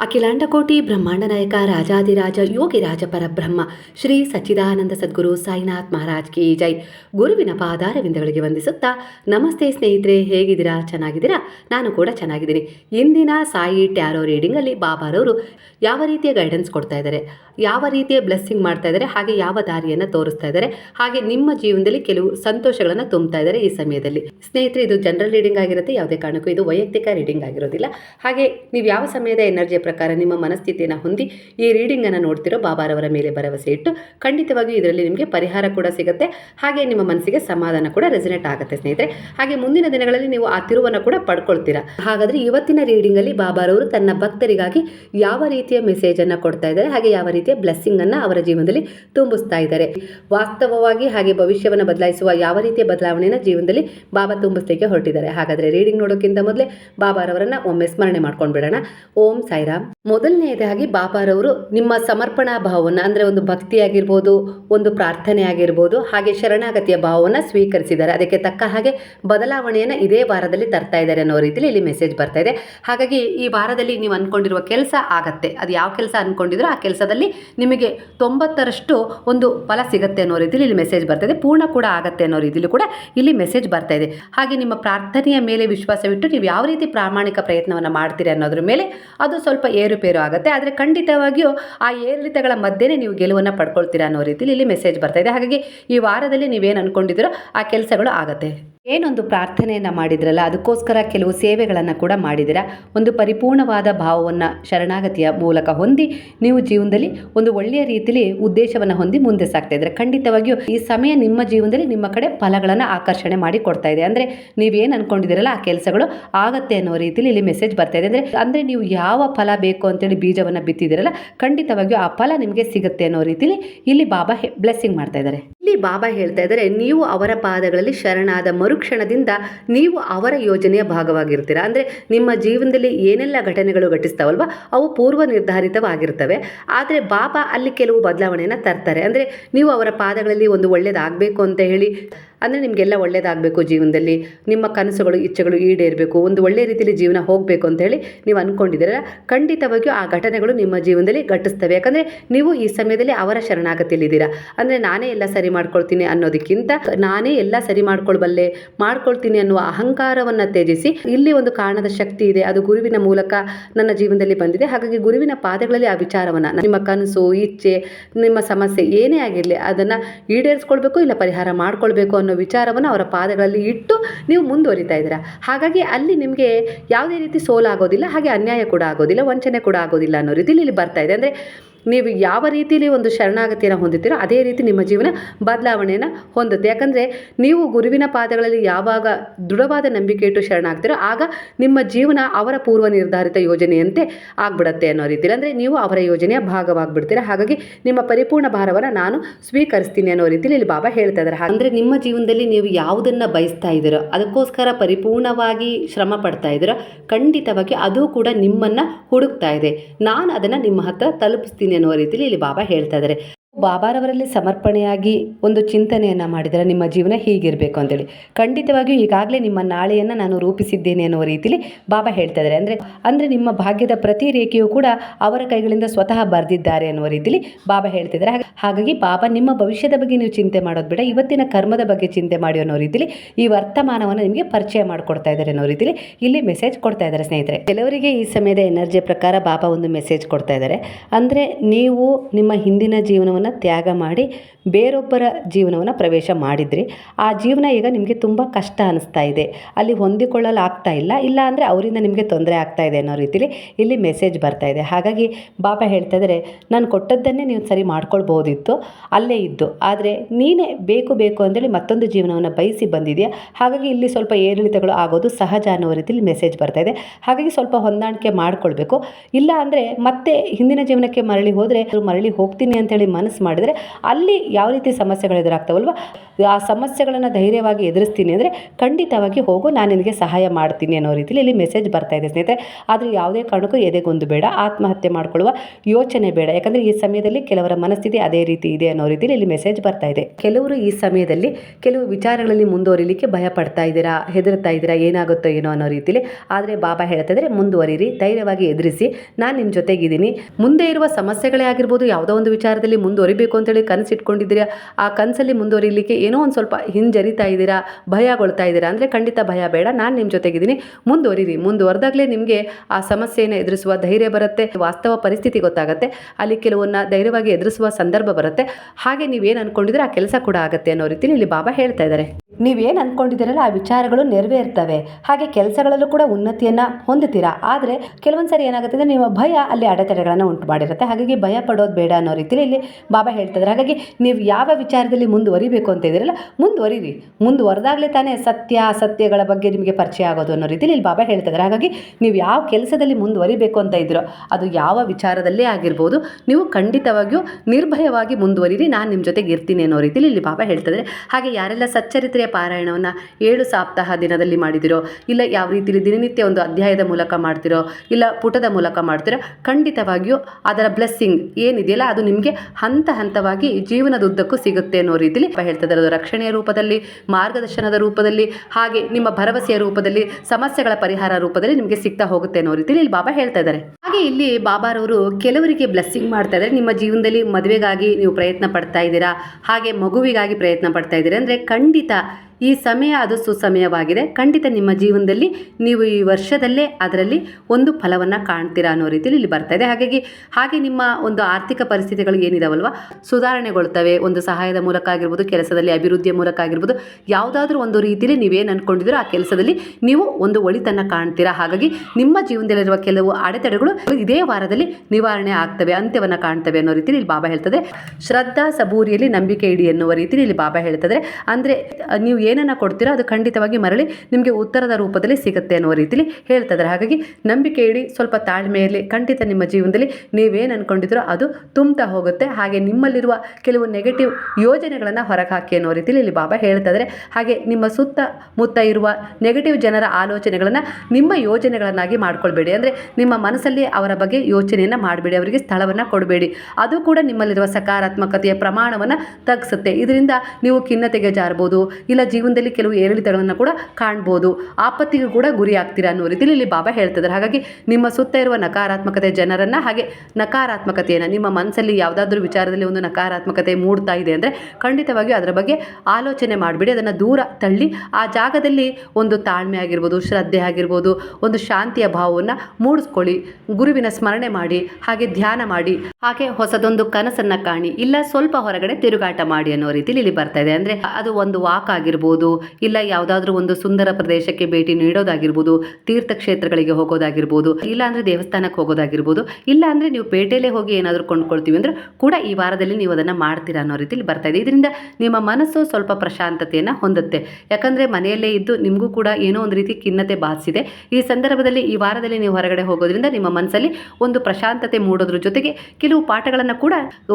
ಅಖಿಲಾಂಡಕೋಟಿ ಬ್ರಹ್ಮಾಂಡ ನಾಯಕ ರಾಜಾದಿರಾಜ ಯೋಗಿರಾಜ ಪರಬ್ರಹ್ಮ ಶ್ರೀ ಸಚ್ಚಿದಾನಂದ ಸದ್ಗುರು ಸಾಯಿನಾಥ್ ಮಹಾರಾಜ್ ಕಿ ಜೈ. ಗುರುವಿನ ಪಾದಾರವಿಂದಗಳಿಗೆ ವಂದಿಸುತ್ತಾ, ನಮಸ್ತೆ ಸ್ನೇಹಿತರೆ, ಹೇಗಿದ್ದೀರಾ? ಚೆನ್ನಾಗಿದ್ದೀರಾ? ನಾನು ಕೂಡ ಚೆನ್ನಾಗಿದ್ದೀನಿ. ಇಂದಿನ ಸಾಯಿ ಟ್ಯಾರೋ ರೀಡಿಂಗಲ್ಲಿ ಬಾಬಾರವರು ಯಾವ ರೀತಿಯ ಗೈಡೆನ್ಸ್ ಕೊಡ್ತಾ ಇದ್ದಾರೆ? ಯಾವ ರೀತಿಯ ಬ್ಲೆಸ್ಸಿಂಗ್ ಮಾಡ್ತಾ ಇದ್ದಾರೆ, ಹಾಗೆ ಯಾವ ದಾರಿಯನ್ನು ತೋರಿಸ್ತಾ ಇದ್ದಾರೆ, ಹಾಗೆ ನಿಮ್ಮ ಜೀವನದಲ್ಲಿ ಕೆಲವು ಸಂತೋಷಗಳನ್ನು ತುಂಬ್ತಾ ಇದ್ದಾರೆ ಈ ಸಮಯದಲ್ಲಿ. ಸ್ನೇಹಿತರೆ, ಇದು ಜನರಲ್ ರೀಡಿಂಗ್ ಆಗಿರುತ್ತೆ, ಯಾವುದೇ ಕಾರಣಕ್ಕೂ ಇದು ವೈಯಕ್ತಿಕ ರೀಡಿಂಗ್ ಆಗಿರೋದಿಲ್ಲ. ಹಾಗೆ ನೀವು ಯಾವ ಸಮಯದ ಎನರ್ಜಿಯ ಪ್ರಕಾರ ನಿಮ್ಮ ಮನಸ್ಥಿತಿಯನ್ನು ಹೊಂದಿ ಈ ರೀಡಿಂಗನ್ನು ನೋಡ್ತಿರೋ ಬಾಬಾರವರ ಮೇಲೆ ಭರವಸೆ ಇಟ್ಟು ಖಂಡಿತವಾಗಿಯೂ ಇದರಲ್ಲಿ ನಿಮಗೆ ಪರಿಹಾರ ಕೂಡ ಸಿಗುತ್ತೆ. ಹಾಗೆ ನಿಮ್ಮ ಮನಸ್ಸಿಗೆ ಸಮಾಧಾನ ಕೂಡ ರೆಸಿನೇಟ್ ಆಗುತ್ತೆ ಸ್ನೇಹಿತರೆ. ಹಾಗೆ ಮುಂದಿನ ದಿನಗಳಲ್ಲಿ ನೀವು ಆ ತಿರುವನ್ನು ಕೂಡ ಪಡ್ಕೊಳ್ತೀರಾ. ಹಾಗಾದ್ರೆ ಇವತ್ತಿನ ರೀಡಿಂಗಲ್ಲಿ ಬಾಬಾರವರು ತನ್ನ ಭಕ್ತರಿಗಾಗಿ ಯಾವ ರೀತಿಯ ಮೆಸೇಜನ್ನು ಕೊಡ್ತಾ ಇದ್ದಾರೆ, ಹಾಗೆ ಯಾವ ರೀತಿಯ ಅನ್ನ ಅವರ ಜೀವನದಲ್ಲಿ ತುಂಬಿಸ್ತಾ ಇದ್ದಾರೆ. ವಾಸ್ತವವಾಗಿ ಹಾಗೆ ಭವಿಷ್ಯವನ್ನು ಬದಲಾಯಿಸುವ ಯಾವ ರೀತಿಯ ಬದಲಾವಣೆಯನ್ನು ಜೀವನದಲ್ಲಿ ಬಾಬಾ ತುಂಬಿಸ್ಲಿಕ್ಕೆ ಹೊರಟಿದ್ದಾರೆ. ಹಾಗಾದ್ರೆ ರೀಡಿಂಗ್ ನೋಡೋಕ್ಕಿಂತ ಮೊದಲೇ ಬಾಬಾರವರನ್ನ ಒಮ್ಮೆ ಸ್ಮರಣೆ ಮಾಡ್ಕೊಂಡ್ಬಿಡೋಣ. ಓಂ ಸಾಯಿರಾಮ್. ಮೊದಲನೆಯದಾಗಿ ಬಾಬಾರವರು ನಿಮ್ಮ ಸಮರ್ಪಣಾ ಭಾವವನ್ನು ಅಂದರೆ ಒಂದು ಭಕ್ತಿ ಆಗಿರ್ಬೋದು ಒಂದು ಪ್ರಾರ್ಥನೆ ಆಗಿರ್ಬೋದು, ಹಾಗೆ ಶರಣಾಗತಿಯ ಭಾವವನ್ನು ಸ್ವೀಕರಿಸಿದ್ದಾರೆ. ಅದಕ್ಕೆ ತಕ್ಕ ಹಾಗೆ ಬದಲಾವಣೆಯನ್ನು ಇದೇ ವಾರದಲ್ಲಿ ತರ್ತಾ ಇದ್ದಾರೆ ಅನ್ನೋ ರೀತಿಯಲ್ಲಿ ಇಲ್ಲಿ ಮೆಸೇಜ್ ಬರ್ತಾ ಇದೆ. ಹಾಗಾಗಿ ಈ ವಾರದಲ್ಲಿ ನೀವು ಅಂದ್ಕೊಂಡಿರುವ ಕೆಲಸ ಆಗತ್ತೆ. ಅದು ಯಾವ ಕೆಲಸ ಅಂದ್ಕೊಂಡಿದ್ರು ಆ ಕೆಲಸದಲ್ಲಿ ನಿಮಗೆ ತೊಂಬತ್ತರಷ್ಟು ಒಂದು ಫಲ ಸಿಗುತ್ತೆ ಅನ್ನೋ ರೀತಿಯಲ್ಲಿ ಇಲ್ಲಿ ಮೆಸೇಜ್ ಬರ್ತಾ ಇದೆ ಪೂರ್ಣ ಕೂಡ ಆಗುತ್ತೆ ಅನ್ನೋ ರೀತಿಯಲ್ಲಿ ಕೂಡ ಇಲ್ಲಿ ಮೆಸೇಜ್ ಬರ್ತಾ ಇದೆ. ಹಾಗೆ ನಿಮ್ಮ ಪ್ರಾರ್ಥನೆಯ ಮೇಲೆ ವಿಶ್ವಾಸವಿಟ್ಟು ನೀವು ಯಾವ ರೀತಿ ಪ್ರಾಮಾಣಿಕ ಪ್ರಯತ್ನವನ್ನು ಮಾಡ್ತೀರಿ ಅನ್ನೋದ್ರ ಮೇಲೆ ಅದು ಸ್ವಲ್ಪ ಏರುಪೇರು ಆಗುತ್ತೆ. ಆದರೆ ಖಂಡಿತವಾಗಿಯೂ ಆ ಏರಿಳಿತಗಳ ಮಧ್ಯೆನೇ ನೀವು ಗೆಲುವನ್ನು ಪಡ್ಕೊಳ್ತೀರಾ ಅನ್ನೋ ರೀತಿಯಲ್ಲಿ ಇಲ್ಲಿ ಮೆಸೇಜ್ ಬರ್ತಾ ಇದೆ. ಹಾಗಾಗಿ ಈ ವಾರದಲ್ಲಿ ನೀವೇನು ಅಂದ್ಕೊಂಡಿದ್ದೀರೋ ಆ ಕೆಲಸಗಳು ಆಗತ್ತೆ. ಏನೊಂದು ಪ್ರಾರ್ಥನೆಯನ್ನು ಮಾಡಿದ್ರಲ್ಲ, ಅದಕ್ಕೋಸ್ಕರ ಕೆಲವು ಸೇವೆಗಳನ್ನು ಕೂಡ ಮಾಡಿದಿರ ಒಂದು ಪರಿಪೂರ್ಣವಾದ ಭಾವವನ್ನು ಶರಣಾಗತಿಯ ಮೂಲಕ ಹೊಂದಿ ನೀವು ಜೀವನದಲ್ಲಿ ಒಂದು ಒಳ್ಳೆಯ ರೀತಿಯಲ್ಲಿ ಉದ್ದೇಶವನ್ನು ಹೊಂದಿ ಮುಂದೆ ಸಾಗ್ತಾ ಇದ್ದಾರೆ? ಖಂಡಿತವಾಗಿಯೂ ಈ ಸಮಯ ನಿಮ್ಮ ಜೀವನದಲ್ಲಿ ನಿಮ್ಮ ಕಡೆ ಫಲಗಳನ್ನು ಆಕರ್ಷಣೆ ಮಾಡಿ ಕೊಡ್ತಾ ಇದೆ. ಅಂದರೆ ನೀವೇನು ಅಂದ್ಕೊಂಡಿದ್ದೀರಲ್ಲ ಆ ಕೆಲಸಗಳು ಆಗತ್ತೆ ಅನ್ನೋ ರೀತಿಯಲ್ಲಿ ಇಲ್ಲಿ ಮೆಸೇಜ್ ಬರ್ತಾ ಇದೆ. ಅಂದರೆ ಅಂದರೆ ನೀವು ಯಾವ ಫಲ ಬೇಕು ಅಂತೇಳಿ ಬೀಜವನ್ನು ಬಿತ್ತಿದ್ದೀರಲ್ಲ, ಖಂಡಿತವಾಗಿಯೂ ಆ ಫಲ ನಿಮಗೆ ಸಿಗುತ್ತೆ ಅನ್ನೋ ರೀತಿಯಲ್ಲಿ ಇಲ್ಲಿ ಬಾಬಾ ಬ್ಲೆಸ್ಸಿಂಗ್ ಮಾಡ್ತಾ ಇದ್ದಾರೆ. ಇಲ್ಲಿ ಬಾಬಾ ಹೇಳ್ತಾ ಇದ್ದಾರೆ, ನೀವು ಅವರ ಪಾದಗಳಲ್ಲಿ ಶರಣಾದ ಮರುಕ್ಷಣದಿಂದ ನೀವು ಅವರ ಯೋಜನೆಯ ಭಾಗವಾಗಿರ್ತೀರ. ಅಂದರೆ ನಿಮ್ಮ ಜೀವನದಲ್ಲಿ ಏನೆಲ್ಲ ಘಟನೆಗಳು ಘಟಿಸ್ತಾವಲ್ವ, ಅವು ಪೂರ್ವ ನಿರ್ಧಾರಿತವಾಗಿರ್ತವೆ. ಆದರೆ ಬಾಬಾ ಅಲ್ಲಿ ಕೆಲವು ಬದಲಾವಣೆಯನ್ನು ತರ್ತಾರೆ. ಅಂದರೆ ನೀವು ಅವರ ಪಾದಗಳಲ್ಲಿ ಒಂದು ಒಳ್ಳೆಯದಾಗಬೇಕು ಅಂತ ಹೇಳಿ ಅಂದರೆ ನಿಮಗೆಲ್ಲ ಒಳ್ಳೆಯದಾಗಬೇಕು ಜೀವನದಲ್ಲಿ. ನಿಮ್ಮ ಕನಸುಗಳು, ಇಚ್ಛೆಗಳು ಈಡೇರಬೇಕು. ಒಂದು ಒಳ್ಳೆಯ ರೀತಿಯಲ್ಲಿ ಜೀವನ ಹೋಗಬೇಕು ಅಂತ ಹೇಳಿ ನೀವು ಅಂದ್ಕೊಂಡಿದ್ದೀರ ಖಂಡಿತವಾಗಿಯೂ ಆ ಘಟನೆಗಳು ನಿಮ್ಮ ಜೀವನದಲ್ಲಿ ಘಟಿಸ್ತವೆ. ಯಾಕಂದರೆ ನೀವು ಈ ಸಮಯದಲ್ಲಿ ಅವರ ಶರಣಾಗತಿಯಲ್ಲಿದ್ದೀರಾ. ಅಂದರೆ ನಾನೇ ಎಲ್ಲ ಸರಿ ಮಾಡ್ಕೊಳ್ತೀನಿ ಅನ್ನೋದಕ್ಕಿಂತ ನಾನೇ ಎಲ್ಲ ಸರಿ ಮಾಡ್ಕೊಳ್ಬಲ್ಲೆ, ಮಾಡ್ಕೊಳ್ತೀನಿ ಅನ್ನುವ ಅಹಂಕಾರವನ್ನು ತ್ಯಜಿಸಿ ಇಲ್ಲಿ ಒಂದು ಕಾರಣದ ಶಕ್ತಿ ಇದೆ. ಅದು ಗುರುವಿನ ಮೂಲಕ ನನ್ನ ಜೀವನದಲ್ಲಿ ಬಂದಿದೆ. ಹಾಗಾಗಿ ಗುರುವಿನ ಪಾದಗಳಲ್ಲಿ ಆ ವಿಚಾರವನ್ನು, ನಿಮ್ಮ ಕನಸು, ಇಚ್ಛೆ, ನಿಮ್ಮ ಸಮಸ್ಯೆ ಏನೇ ಆಗಿರಲಿ ಅದನ್ನು ಈಡೇರಿಸ್ಕೊಳ್ಬೇಕು ಇಲ್ಲ ಪರಿಹಾರ ಮಾಡ್ಕೊಳ್ಬೇಕು ವಿಚಾರವನ್ನು ಅವರ ಪಾದಗಳಲ್ಲಿ ಇಟ್ಟು ನೀವು ಮುಂದುವರಿತಾ ಇದ್ದೀರಾ? ಹಾಗಾಗಿ ಅಲ್ಲಿ ನಿಮಗೆ ಯಾವುದೇ ರೀತಿ ಸೋಲಾಗೋದಿಲ್ಲ, ಹಾಗೆ ಅನ್ಯಾಯ ಕೂಡ ಆಗೋದಿಲ್ಲ, ವಂಚನೆ ಕೂಡ ಆಗೋದಿಲ್ಲ ಅನ್ನೋ ರೀತಿಯಲ್ಲಿ ಇಲ್ಲಿ ಬರ್ತಾ ಇದೆ. ಅಂದರೆ ನೀವು ಯಾವ ರೀತಿಯಲ್ಲಿ ಒಂದು ಶರಣಾಗತಿಯನ್ನು ಹೊಂದುತ್ತೀರೋ ಅದೇ ರೀತಿ ನಿಮ್ಮ ಜೀವನ ಬದಲಾವಣೆಯನ್ನು ಹೊಂದುತ್ತೆ. ಯಾಕಂದರೆ ನೀವು ಗುರುವಿನ ಪಾದಗಳಲ್ಲಿ ಯಾವಾಗ ದೃಢವಾದ ನಂಬಿಕೆ ಇಟ್ಟು ಶರಣಾಗ್ತೀರೋ ಆಗ ನಿಮ್ಮ ಜೀವನ ಅವರ ಪೂರ್ವ ನಿರ್ಧಾರಿತ ಯೋಜನೆಯಂತೆ ಆಗ್ಬಿಡತ್ತೆ ಅನ್ನೋ ರೀತಿಯಲ್ಲಿ ಅಂದರೆ ನೀವು ಅವರ ಯೋಜನೆಯ ಭಾಗವಾಗಿಬಿಡ್ತೀರ. ಹಾಗಾಗಿ ನಿಮ್ಮ ಪರಿಪೂರ್ಣ ಭಾರವನ್ನು ನಾನು ಸ್ವೀಕರಿಸ್ತೀನಿ ಅನ್ನೋ ರೀತಿಯಲ್ಲಿ ಇಲ್ಲಿ ಬಾಬಾ ಹೇಳ್ತಾ ಇದ್ದಾರೆ. ಅಂದರೆ ನಿಮ್ಮ ಜೀವನದಲ್ಲಿ ನೀವು ಯಾವುದನ್ನು ಬಯಸ್ತಾ ಇದ್ದೀರೋ, ಅದಕ್ಕೋಸ್ಕರ ಪರಿಪೂರ್ಣವಾಗಿ ಶ್ರಮ ಪಡ್ತಾ ಇದ್ದೀರೋ, ಖಂಡಿತವಾಗಿ ಅದು ಕೂಡ ನಿಮ್ಮನ್ನು ಹುಡುಕ್ತಾ ಇದೆ. ನಾನು ಅದನ್ನು ನಿಮ್ಮ ಹತ್ರ ತಲುಪಿಸ್ತೀನಿ ಅನ್ನುವ ರೀತಿಯಲ್ಲಿ ಇಲ್ಲಿ ಬಾಬಾ ಹೇಳ್ತಾ ಇದ್ದಾರೆ. ಬಾಬಾರವರಲ್ಲಿ ಸಮರ್ಪಣೆಯಾಗಿ ಒಂದು ಚಿಂತನೆಯನ್ನು ಮಾಡಿದರೆ ನಿಮ್ಮ ಜೀವನ ಹೀಗಿರಬೇಕು ಅಂತೇಳಿ. ಖಂಡಿತವಾಗಿಯೂ ಈಗಾಗಲೇ ನಿಮ್ಮ ನಾಳೆಯನ್ನು ನಾನು ರೂಪಿಸಿದ್ದೇನೆ ಅನ್ನುವ ರೀತಿಯಲ್ಲಿ ಬಾಬಾ ಹೇಳ್ತಾ ಇದ್ದಾರೆ. ಅಂದರೆ ಅಂದರೆ ನಿಮ್ಮ ಭಾಗ್ಯದ ಪ್ರತಿ ರೇಖೆಯೂ ಕೂಡ ಅವರ ಕೈಗಳಿಂದ ಸ್ವತಃ ಬರೆದಿದ್ದಾರೆ ಅನ್ನುವ ರೀತಿಯಲ್ಲಿ ಬಾಬಾ ಹೇಳ್ತಿದ್ದಾರೆ ಹಾಗಾಗಿ ಬಾಬಾ ನಿಮ್ಮ ಭವಿಷ್ಯದ ಬಗ್ಗೆ ನೀವು ಚಿಂತೆ ಮಾಡೋದು ಬೇಡ, ಇವತ್ತಿನ ಕರ್ಮದ ಬಗ್ಗೆ ಚಿಂತೆ ಮಾಡಿ ಅನ್ನೋ ರೀತಿಯಲ್ಲಿ ಈ ವರ್ತಮಾನವನ್ನು ನಿಮಗೆ ಪರಿಚಯ ಮಾಡಿಕೊಡ್ತಾ ಇದ್ದಾರೆ ಅನ್ನೋ ರೀತಿಯಲ್ಲಿ ಇಲ್ಲಿ ಮೆಸೇಜ್ ಕೊಡ್ತಾ ಇದ್ದಾರೆ ಸ್ನೇಹಿತರೆ. ಕೆಲವರಿಗೆ ಈ ಸಮಯದ ಎನರ್ಜಿ ಪ್ರಕಾರ ಬಾಬಾ ಒಂದು ಮೆಸೇಜ್ ಕೊಡ್ತಾ ಇದ್ದಾರೆ. ಅಂದರೆ, ನೀವು ನಿಮ್ಮ ಹಿಂದಿನ ಜೀವನವನ್ನು ತ್ಯಾಗ ಮಾಡಿ ಬೇರೊಬ್ಬರ ಜೀವನವನ್ನು ಪ್ರವೇಶ ಮಾಡಿದ್ರಿ. ಆ ಜೀವನ ಈಗ ನಿಮಗೆ ತುಂಬ ಕಷ್ಟ ಅನಿಸ್ತಾ ಇದೆ. ಅಲ್ಲಿ ಹೊಂದಿಕೊಳ್ಳಲು ಆಗ್ತಾ ಇಲ್ಲ. ಇಲ್ಲ ಅಂದರೆ ಅವರಿಂದ ನಿಮಗೆ ತೊಂದರೆ ಆಗ್ತಾ ಇದೆ ಅನ್ನೋ ರೀತಿಲಿ ಇಲ್ಲಿ ಮೆಸೇಜ್ ಬರ್ತಾ ಇದೆ. ಹಾಗಾಗಿ ಬಾಬಾ ಹೇಳ್ತಾ ಇದ್ದಾರೆ ನಾನು ಕೊಟ್ಟದ್ದನ್ನೇ ನೀವು ಸರಿ ಮಾಡ್ಕೊಳ್ಬೋದಿತ್ತು, ಅಲ್ಲೇ ಇದ್ದು. ಆದರೆ ನೀನೇ ಬೇಕು ಬೇಕು ಅಂತೇಳಿ ಮತ್ತೊಂದು ಜೀವನವನ್ನು ಬಯಸಿ ಬಂದಿದೆಯಾ? ಹಾಗಾಗಿ ಇಲ್ಲಿ ಸ್ವಲ್ಪ ಏರಿಳಿತಗಳು ಆಗೋದು ಸಹಜ ಅನ್ನೋ ರೀತಿಲಿ ಮೆಸೇಜ್ ಬರ್ತಾ ಇದೆ. ಹಾಗಾಗಿ ಸ್ವಲ್ಪ ಹೊಂದಾಣಿಕೆ ಮಾಡ್ಕೊಳ್ಬೇಕು. ಇಲ್ಲ ಅಂದರೆ ಮತ್ತೆ ಹಿಂದಿನ ಜೀವನಕ್ಕೆ ಮರಳಿ ಹೋದರೆ ಮರಳಿ ಹೋಗ್ತೀನಿ ಅಂತೇಳಿ ಮನಸ್ಸು ಮನಸ್ಸು ಮಾಡಿದರೆ ಅಲ್ಲಿ ಯಾವ ರೀತಿ ಸಮಸ್ಯೆಗಳು ಎದುರಾಗ್ತಾವಲ್ವ? ಆ ಸಮಸ್ಯೆಗಳನ್ನು ಧೈರ್ಯವಾಗಿ ಎದುರಿಸ್ತೀನಿ ಅಂದರೆ ಖಂಡಿತವಾಗಿ ಹೋಗು, ನಾನು ನಿನಗೆ ಸಹಾಯ ಮಾಡ್ತೀನಿ ಅನ್ನೋ ರೀತಿಯಲ್ಲಿ ಇಲ್ಲಿ ಮೆಸೇಜ್ ಬರ್ತಾ ಇದೆ ಸ್ನೇಹಿತರೆ. ಆದರೆ ಯಾವುದೇ ಕಾರಣಕ್ಕೂ ಎದೆಗೊಂದು ಬೇಡ, ಆತ್ಮಹತ್ಯೆ ಮಾಡಿಕೊಳ್ಳುವ ಯೋಚನೆ ಬೇಡ. ಯಾಕಂದರೆ ಈ ಸಮಯದಲ್ಲಿ ಕೆಲವರ ಮನಸ್ಥಿತಿ ಅದೇ ರೀತಿ ಇದೆ ಅನ್ನೋ ರೀತಿಯಲ್ಲಿ ಇಲ್ಲಿ ಮೆಸೇಜ್ ಬರ್ತಾ ಇದೆ. ಕೆಲವರು ಈ ಸಮಯದಲ್ಲಿ ಕೆಲವು ವಿಚಾರಗಳಲ್ಲಿ ಮುಂದುವರಿಲಿಕ್ಕೆ ಭಯ ಪಡ್ತಾ ಇದ್ದೀರಾ, ಹೆದರ್ತಾ ಇದ್ದೀರಾ, ಏನಾಗುತ್ತೋ ಏನೋ ಅನ್ನೋ ರೀತಿಯಲ್ಲಿ ಆದರೆ ಬಾಬಾ ಹೇಳ್ತಾ ಮುಂದುವರಿರಿ, ಧೈರ್ಯವಾಗಿ ಎದುರಿಸಿ, ನಾನು ನಿಮ್ಮ ಜೊತೆಗಿದ್ದೀನಿ. ಮುಂದೆ ಇರುವ ಸಮಸ್ಯೆಗಳೇ ಆಗಿರ್ಬೋದು, ಯಾವುದೋ ಒಂದು ವಿಚಾರದಲ್ಲಿ ಮುಂದುವರಿಬೇಕು ಅಂತೇಳಿ ಕನಸು ಇಟ್ಕೊಂಡಿದ್ದೀರಾ? ಆ ಕನಸಲ್ಲಿ ಮುಂದುವರಿಲಿಕ್ಕೆ ಏನೋ ಒಂದು ಸ್ವಲ್ಪ ಹಿಂಜರಿತಾ ಇದ್ದೀರಾ? ಭಯಗೊಳ್ತಾ ಇದ್ದೀರಾ? ಅಂದರೆ ಖಂಡಿತ ಭಯ ಬೇಡ. ನಾನು ನಿಮ್ಮ ಜೊತೆಗಿದ್ದೀನಿ. ಮುಂದುವರಿರಿ. ಮುಂದುವರೆದಾಗಲೇ ನಿಮಗೆ ಆ ಸಮಸ್ಯೆಯನ್ನು ಎದುರಿಸುವ ಧೈರ್ಯ ಬರುತ್ತೆ. ವಾಸ್ತವ ಪರಿಸ್ಥಿತಿ ಗೊತ್ತಾಗುತ್ತೆ. ಅಲ್ಲಿ ಕೆಲವನ್ನ ಧೈರ್ಯವಾಗಿ ಎದುರಿಸುವ ಸಂದರ್ಭ ಬರುತ್ತೆ. ಹಾಗೆ ನೀವೇನು ಅನ್ಕೊಂಡಿದ್ರೆ ಆ ಕೆಲಸ ಕೂಡ ಆಗುತ್ತೆ ಅನ್ನೋ ರೀತಿಯಲ್ಲಿ ಇಲ್ಲಿ ಬಾಬಾ ಹೇಳ್ತಾ ಇದ್ದಾರೆ. ನೀವೇನು ಅಂದ್ಕೊಂಡಿದ್ದೀರಲ್ಲ ಆ ವಿಚಾರಗಳು ನೆರವೇರ್ತವೆ. ಹಾಗೆ ಕೆಲಸಗಳಲ್ಲೂ ಕೂಡ ಉನ್ನತಿಯನ್ನು ಹೊಂದುತ್ತೀರಾ? ಆದರೆ ಕೆಲವೊಂದು ಸರಿ ಏನಾಗುತ್ತೆ ಅಂದರೆ ನಿಮ್ಮ ಭಯ ಅಲ್ಲಿ ಅಡೆತಡೆಗಳನ್ನು ಉಂಟು ಮಾಡಿರುತ್ತೆ. ಹಾಗಾಗಿ ಭಯ ಪಡೋದು ಬೇಡ ಅನ್ನೋ ರೀತಿಲಿ ಇಲ್ಲಿ ಬಾಬಾ ಹೇಳ್ತಿದ್ದಾರೆ ಹಾಗಾಗಿ ನೀವು ಯಾವ ವಿಚಾರದಲ್ಲಿ ಮುಂದುವರಿಬೇಕು ಅಂತ ಇದ್ದೀರಲ್ಲ, ಮುಂದುವರಿರಿ. ಮುಂದುವರೆದಾಗಲೇ ತಾನೇ ಸತ್ಯ, ಅಸತ್ಯಗಳ ಬಗ್ಗೆ ನಿಮಗೆ ಪರಿಚಯ ಆಗೋದು ಅನ್ನೋ ರೀತಿಯಲ್ಲಿ ಇಲ್ಲಿ ಬಾಬಾ ಹೇಳ್ತಿದ್ದಾರೆ ಹಾಗಾಗಿ ನೀವು ಯಾವ ಕೆಲಸದಲ್ಲಿ ಮುಂದುವರಿಬೇಕು ಅಂತ ಇದ್ದೀರೋ, ಅದು ಯಾವ ವಿಚಾರದಲ್ಲೇ ಆಗಿರ್ಬೋದು, ನೀವು ಖಂಡಿತವಾಗಿಯೂ ನಿರ್ಭಯವಾಗಿ ಮುಂದುವರಿರಿ, ನಾನು ನಿಮ್ಮ ಜೊತೆಗೆ ಇರ್ತೀನಿ ಅನ್ನೋ ರೀತಿಯಲ್ಲಿ ಇಲ್ಲಿ ಬಾಬಾ ಹೇಳ್ತಿದ್ದಾರೆ ಹಾಗೆ ಯಾರೆಲ್ಲ ಸಚ್ಚರಿತ್ರೆಯ ಪಾರಾಯಣವನ್ನು ಏಳು ಸಪ್ತಾಹ ದಿನದಲ್ಲಿ ಮಾಡಿದಿರೋ, ಇಲ್ಲ ಯಾವ ರೀತಿಯಲ್ಲಿ ದಿನನಿತ್ಯ ಒಂದು ಅಧ್ಯಾಯದ ಮೂಲಕ ಮಾಡ್ತಿರೋ, ಇಲ್ಲ ಪುಟದ ಮೂಲಕ ಮಾಡ್ತಿರೋ, ಖಂಡಿತವಾಗಿಯೂ ಅದರ ಬ್ಲೆಸ್ಸಿಂಗ್ ಏನಿದೆಯಲ್ಲ, ಅದು ನಿಮಗೆ ಹಂತ ಹಂತವಾಗಿ ಜೀವನದ ಉದ್ದಕ್ಕೂ ಸಿಗುತ್ತೆ ಅನ್ನೋ ರೀತಿಲಿ ಬಾಬಾ ಹೇಳ್ತಿದ್ದಾರೆ ಅದು ರಕ್ಷಣೆಯ ರೂಪದಲ್ಲಿ, ಮಾರ್ಗದರ್ಶನದ ರೂಪದಲ್ಲಿ, ಹಾಗೆ ನಿಮ್ಮ ಭರವಸೆಯ ರೂಪದಲ್ಲಿ, ಸಮಸ್ಯೆಗಳ ಪರಿಹಾರ ರೂಪದಲ್ಲಿ ನಿಮಗೆ ಸಿಗ್ತಾ ಹೋಗುತ್ತೆ ಅನ್ನೋ ರೀತಿಲಿ ಇಲ್ಲಿ ಬಾಬಾ ಹೇಳ್ತಾ ಇದ್ದಾರೆ. ಹಾಗೆ ಇಲ್ಲಿ ಬಾಬಾರವರು ಕೆಲವರಿಗೆ ಬ್ಲೆಸ್ಸಿಂಗ್ ಮಾಡ್ತಾ ಇದ್ದಾರೆ. ನಿಮ್ಮ ಜೀವನದಲ್ಲಿ ಮದುವೆಗಾಗಿ ನೀವು ಪ್ರಯತ್ನ ಪಡ್ತಾ ಇದ್ದೀರಾ? ಹಾಗೆ ಮಗುವಿಗಾಗಿ ಪ್ರಯತ್ನ ಪಡ್ತಾ ಇದ್ದೀರಾ? ಅಂದರೆ ಖಂಡಿತ ಈ ಸಮಯ ಅದು ಸುಸಮಯವಾಗಿದೆ. ಖಂಡಿತ ನಿಮ್ಮ ಜೀವನದಲ್ಲಿ ನೀವು ಈ ವರ್ಷದಲ್ಲೇ ಅದರಲ್ಲಿ ಒಂದು ಫಲವನ್ನು ಕಾಣ್ತೀರಾ ಅನ್ನೋ ರೀತಿಯಲ್ಲಿ ಇಲ್ಲಿ ಬರ್ತಾ ಇದೆ. ಹಾಗಾಗಿ, ಹಾಗೆ ನಿಮ್ಮ ಒಂದು ಆರ್ಥಿಕ ಪರಿಸ್ಥಿತಿಗಳು ಏನಿದಾವಲ್ವ? ಸುಧಾರಣೆಗೊಳ್ತವೆ. ಒಂದು ಸಹಾಯದ ಮೂಲಕ ಆಗಿರ್ಬೋದು, ಕೆಲಸದಲ್ಲಿ ಅಭಿವೃದ್ಧಿಯ ಮೂಲಕ ಆಗಿರ್ಬೋದು, ಯಾವುದಾದ್ರೂ ಒಂದು ರೀತಿಯಲ್ಲಿ ನೀವೇನು ಅಂದ್ಕೊಂಡಿದ್ದೀರೋ ಆ ಕೆಲಸದಲ್ಲಿ ನೀವು ಒಂದು ಒಳಿತನ್ನು ಕಾಣ್ತೀರಾ? ಹಾಗಾಗಿ, ನಿಮ್ಮ ಜೀವನದಲ್ಲಿರುವ ಕೆಲವು ಅಡೆತಡೆಗಳು ಇದೇ ವಾರದಲ್ಲಿ ನಿವಾರಣೆ ಆಗ್ತವೆ, ಅಂತ್ಯವನ್ನು ಕಾಣ್ತವೆ ಅನ್ನೋ ರೀತಿಯಲ್ಲಿ ಇಲ್ಲಿ ಬಾಬಾ ಹೇಳ್ತದೆ. ಶ್ರದ್ಧಾ ಸಬೂರಿಯಲ್ಲಿ ನಂಬಿಕೆ ಇಡಿ ಎನ್ನುವ ರೀತಿಯಲ್ಲಿ ಇಲ್ಲಿ ಬಾಬಾ ಹೇಳ್ತದೆ. ಅಂದರೆ, ನೀವು ಏನನ್ನು ಕೊಡ್ತೀರೋ ಅದು ಖಂಡಿತವಾಗಿ ಮರಳಿ ನಿಮಗೆ ಉತ್ತರದ ರೂಪದಲ್ಲಿ ಸಿಗುತ್ತೆ ಅನ್ನೋ ರೀತಿಲಿ ಹೇಳ್ತಾ ಹಾಗಾಗಿ ನಂಬಿಕೆ ಇಡಿ, ಸ್ವಲ್ಪ ತಾಳ್ಮೆಯಲ್ಲಿ ಖಂಡಿತ ನಿಮ್ಮ ಜೀವನದಲ್ಲಿ ನೀವೇನು ಅಂದ್ಕೊಂಡಿದ್ರೋ ಅದು ತುಂಬ್ತಾ ಹೋಗುತ್ತೆ. ಹಾಗೆ ನಿಮ್ಮಲ್ಲಿರುವ ಕೆಲವು ನೆಗೆಟಿವ್ ಯೋಜನೆಗಳನ್ನು ಹೊರಗೆ ಹಾಕಿ ಅನ್ನೋ ರೀತಿಲಿ ಇಲ್ಲಿ ಬಾಬಾ ಹೇಳ್ತಾ ಹಾಗೆ ನಿಮ್ಮ ಸುತ್ತ ಮುತ್ತ ಇರುವ ನೆಗೆಟಿವ್ ಜನರ ಆಲೋಚನೆಗಳನ್ನು ನಿಮ್ಮ ಯೋಜನೆಗಳನ್ನಾಗಿ ಮಾಡ್ಕೊಳ್ಬೇಡಿ. ಅಂದರೆ ನಿಮ್ಮ ಮನಸ್ಸಲ್ಲಿ ಅವರ ಬಗ್ಗೆ ಯೋಚನೆಯನ್ನು ಮಾಡಬೇಡಿ. ಅವರಿಗೆ ಸ್ಥಳವನ್ನು ಕೊಡಬೇಡಿ. ಅದು ಕೂಡ ನಿಮ್ಮಲ್ಲಿರುವ ಸಕಾರಾತ್ಮಕತೆಯ ಪ್ರಮಾಣವನ್ನು ತಗ್ಗಿಸುತ್ತೆ ಇದರಿಂದ ನೀವು ಖಿನ್ನತೆಗೆ ಜಾರ್ಬೋದು, ಇಲ್ಲ ಜೀವನದಲ್ಲಿ ಕೆಲವು ಏರಿಳಿತಗಳನ್ನು ಕೂಡ ಕಾಣ್ಬೋದು. ಆಪತ್ತಿಗೂ ಕೂಡ ಗುರಿ ಆಗ್ತೀರಾ ಅನ್ನೋ ರೀತಿಯಲ್ಲಿ ಇಲ್ಲಿ ಬಾಬಾ ಹೇಳ್ತಿದ್ದಾರೆ. ಹಾಗಾಗಿ ನಿಮ್ಮ ಸುತ್ತ ಇರುವ ನಕಾರಾತ್ಮಕತೆ ಜನರನ್ನು ಹಾಗೆ ನಕಾರಾತ್ಮಕತೆಯನ್ನು, ನಿಮ್ಮ ಮನಸ್ಸಲ್ಲಿ ಯಾವುದಾದ್ರೂ ವಿಚಾರದಲ್ಲಿ ಒಂದು ನಕಾರಾತ್ಮಕತೆ ಮೂಡ್ತಾ ಇದೆ ಅಂದರೆ ಖಂಡಿತವಾಗಿಯೂ ಅದರ ಬಗ್ಗೆ ಆಲೋಚನೆ ಮಾಡಿಬಿಡಿ. ಅದನ್ನು ದೂರ ತಳ್ಳಿ, ಆ ಜಾಗದಲ್ಲಿ ಒಂದು ತಾಳ್ಮೆ ಆಗಿರ್ಬೋದು, ಶ್ರದ್ಧೆ ಆಗಿರ್ಬೋದು, ಒಂದು ಶಾಂತಿಯ ಭಾವವನ್ನು ಮೂಡಿಸ್ಕೊಳ್ಳಿ. ಗುರುವಿನ ಸ್ಮರಣೆ ಮಾಡಿ, ಹಾಗೆ ಧ್ಯಾನ ಮಾಡಿ, ಹಾಗೆ ಹೊಸದೊಂದು ಕನಸನ್ನು ಕಾಣಿ. ಇಲ್ಲ ಸ್ವಲ್ಪ ಹೊರಗಡೆ ತಿರುಗಾಟ ಮಾಡಿ ಅನ್ನೋ ರೀತಿಲಿ ಇಲ್ಲಿ ಬರ್ತಾ ಇದೆ. ಅಂದರೆ ಅದು ಒಂದು ವಾಕ್ ಆಗಿರ್ಬೋದು ಇಲ್ಲ ಯಾವುದಾದ್ರೂ ಒಂದು ಸುಂದರ ಪ್ರದೇಶಕ್ಕೆ ಭೇಟಿ ನೀಡೋದಾಗಿರ್ಬೋದು, ತೀರ್ಥಕ್ಷೇತ್ರಗಳಿಗೆ ಹೋಗೋದಾಗಿರ್ಬೋದು ಇಲ್ಲ ಅಂದರೆ ದೇವಸ್ಥಾನಕ್ಕೆ ಹೋಗೋದಾಗಿರ್ಬೋದು ಇಲ್ಲ ಅಂದರೆ ನೀವು ಪೇಟೆಯಲ್ಲೇ ಹೋಗಿ ಏನಾದರೂ ಕೊಂಡ್ಕೊಳ್ತೀವಿ ಅಂದ್ರೆ ಕೂಡ ಈ ವಾರದಲ್ಲಿ ನೀವು ಅದನ್ನು ಮಾಡ್ತೀರಾ ಅನ್ನೋ ರೀತಿಲಿ ಬರ್ತಾ ಇದೆ. ಇದರಿಂದ ನಿಮ್ಮ ಮನಸ್ಸು ಸ್ವಲ್ಪ ಪ್ರಶಾಂತತೆಯನ್ನು ಹೊಂದುತ್ತೆ. ಯಾಕಂದರೆ ಮನೆಯಲ್ಲೇ ಇದ್ದು ನಿಮಗೂ ಕೂಡ ಏನೋ ಒಂದು ರೀತಿ ಖಿನ್ನತೆ ಬಾಧಿಸಿದೆ. ಈ ಸಂದರ್ಭದಲ್ಲಿ ಈ ವಾರದಲ್ಲಿ ನೀವು ಹೊರಗಡೆ ಹೋಗೋದ್ರಿಂದ ನಿಮ್ಮ ಮನಸ್ಸಲ್ಲಿ ಒಂದು ಪ್ರಶಾಂತತೆ ಮೂಡೋದ್ರ ಜೊತೆಗೆ ಕೆಲವು ಪಾಠಗಳನ್ನು ಕೂಡ,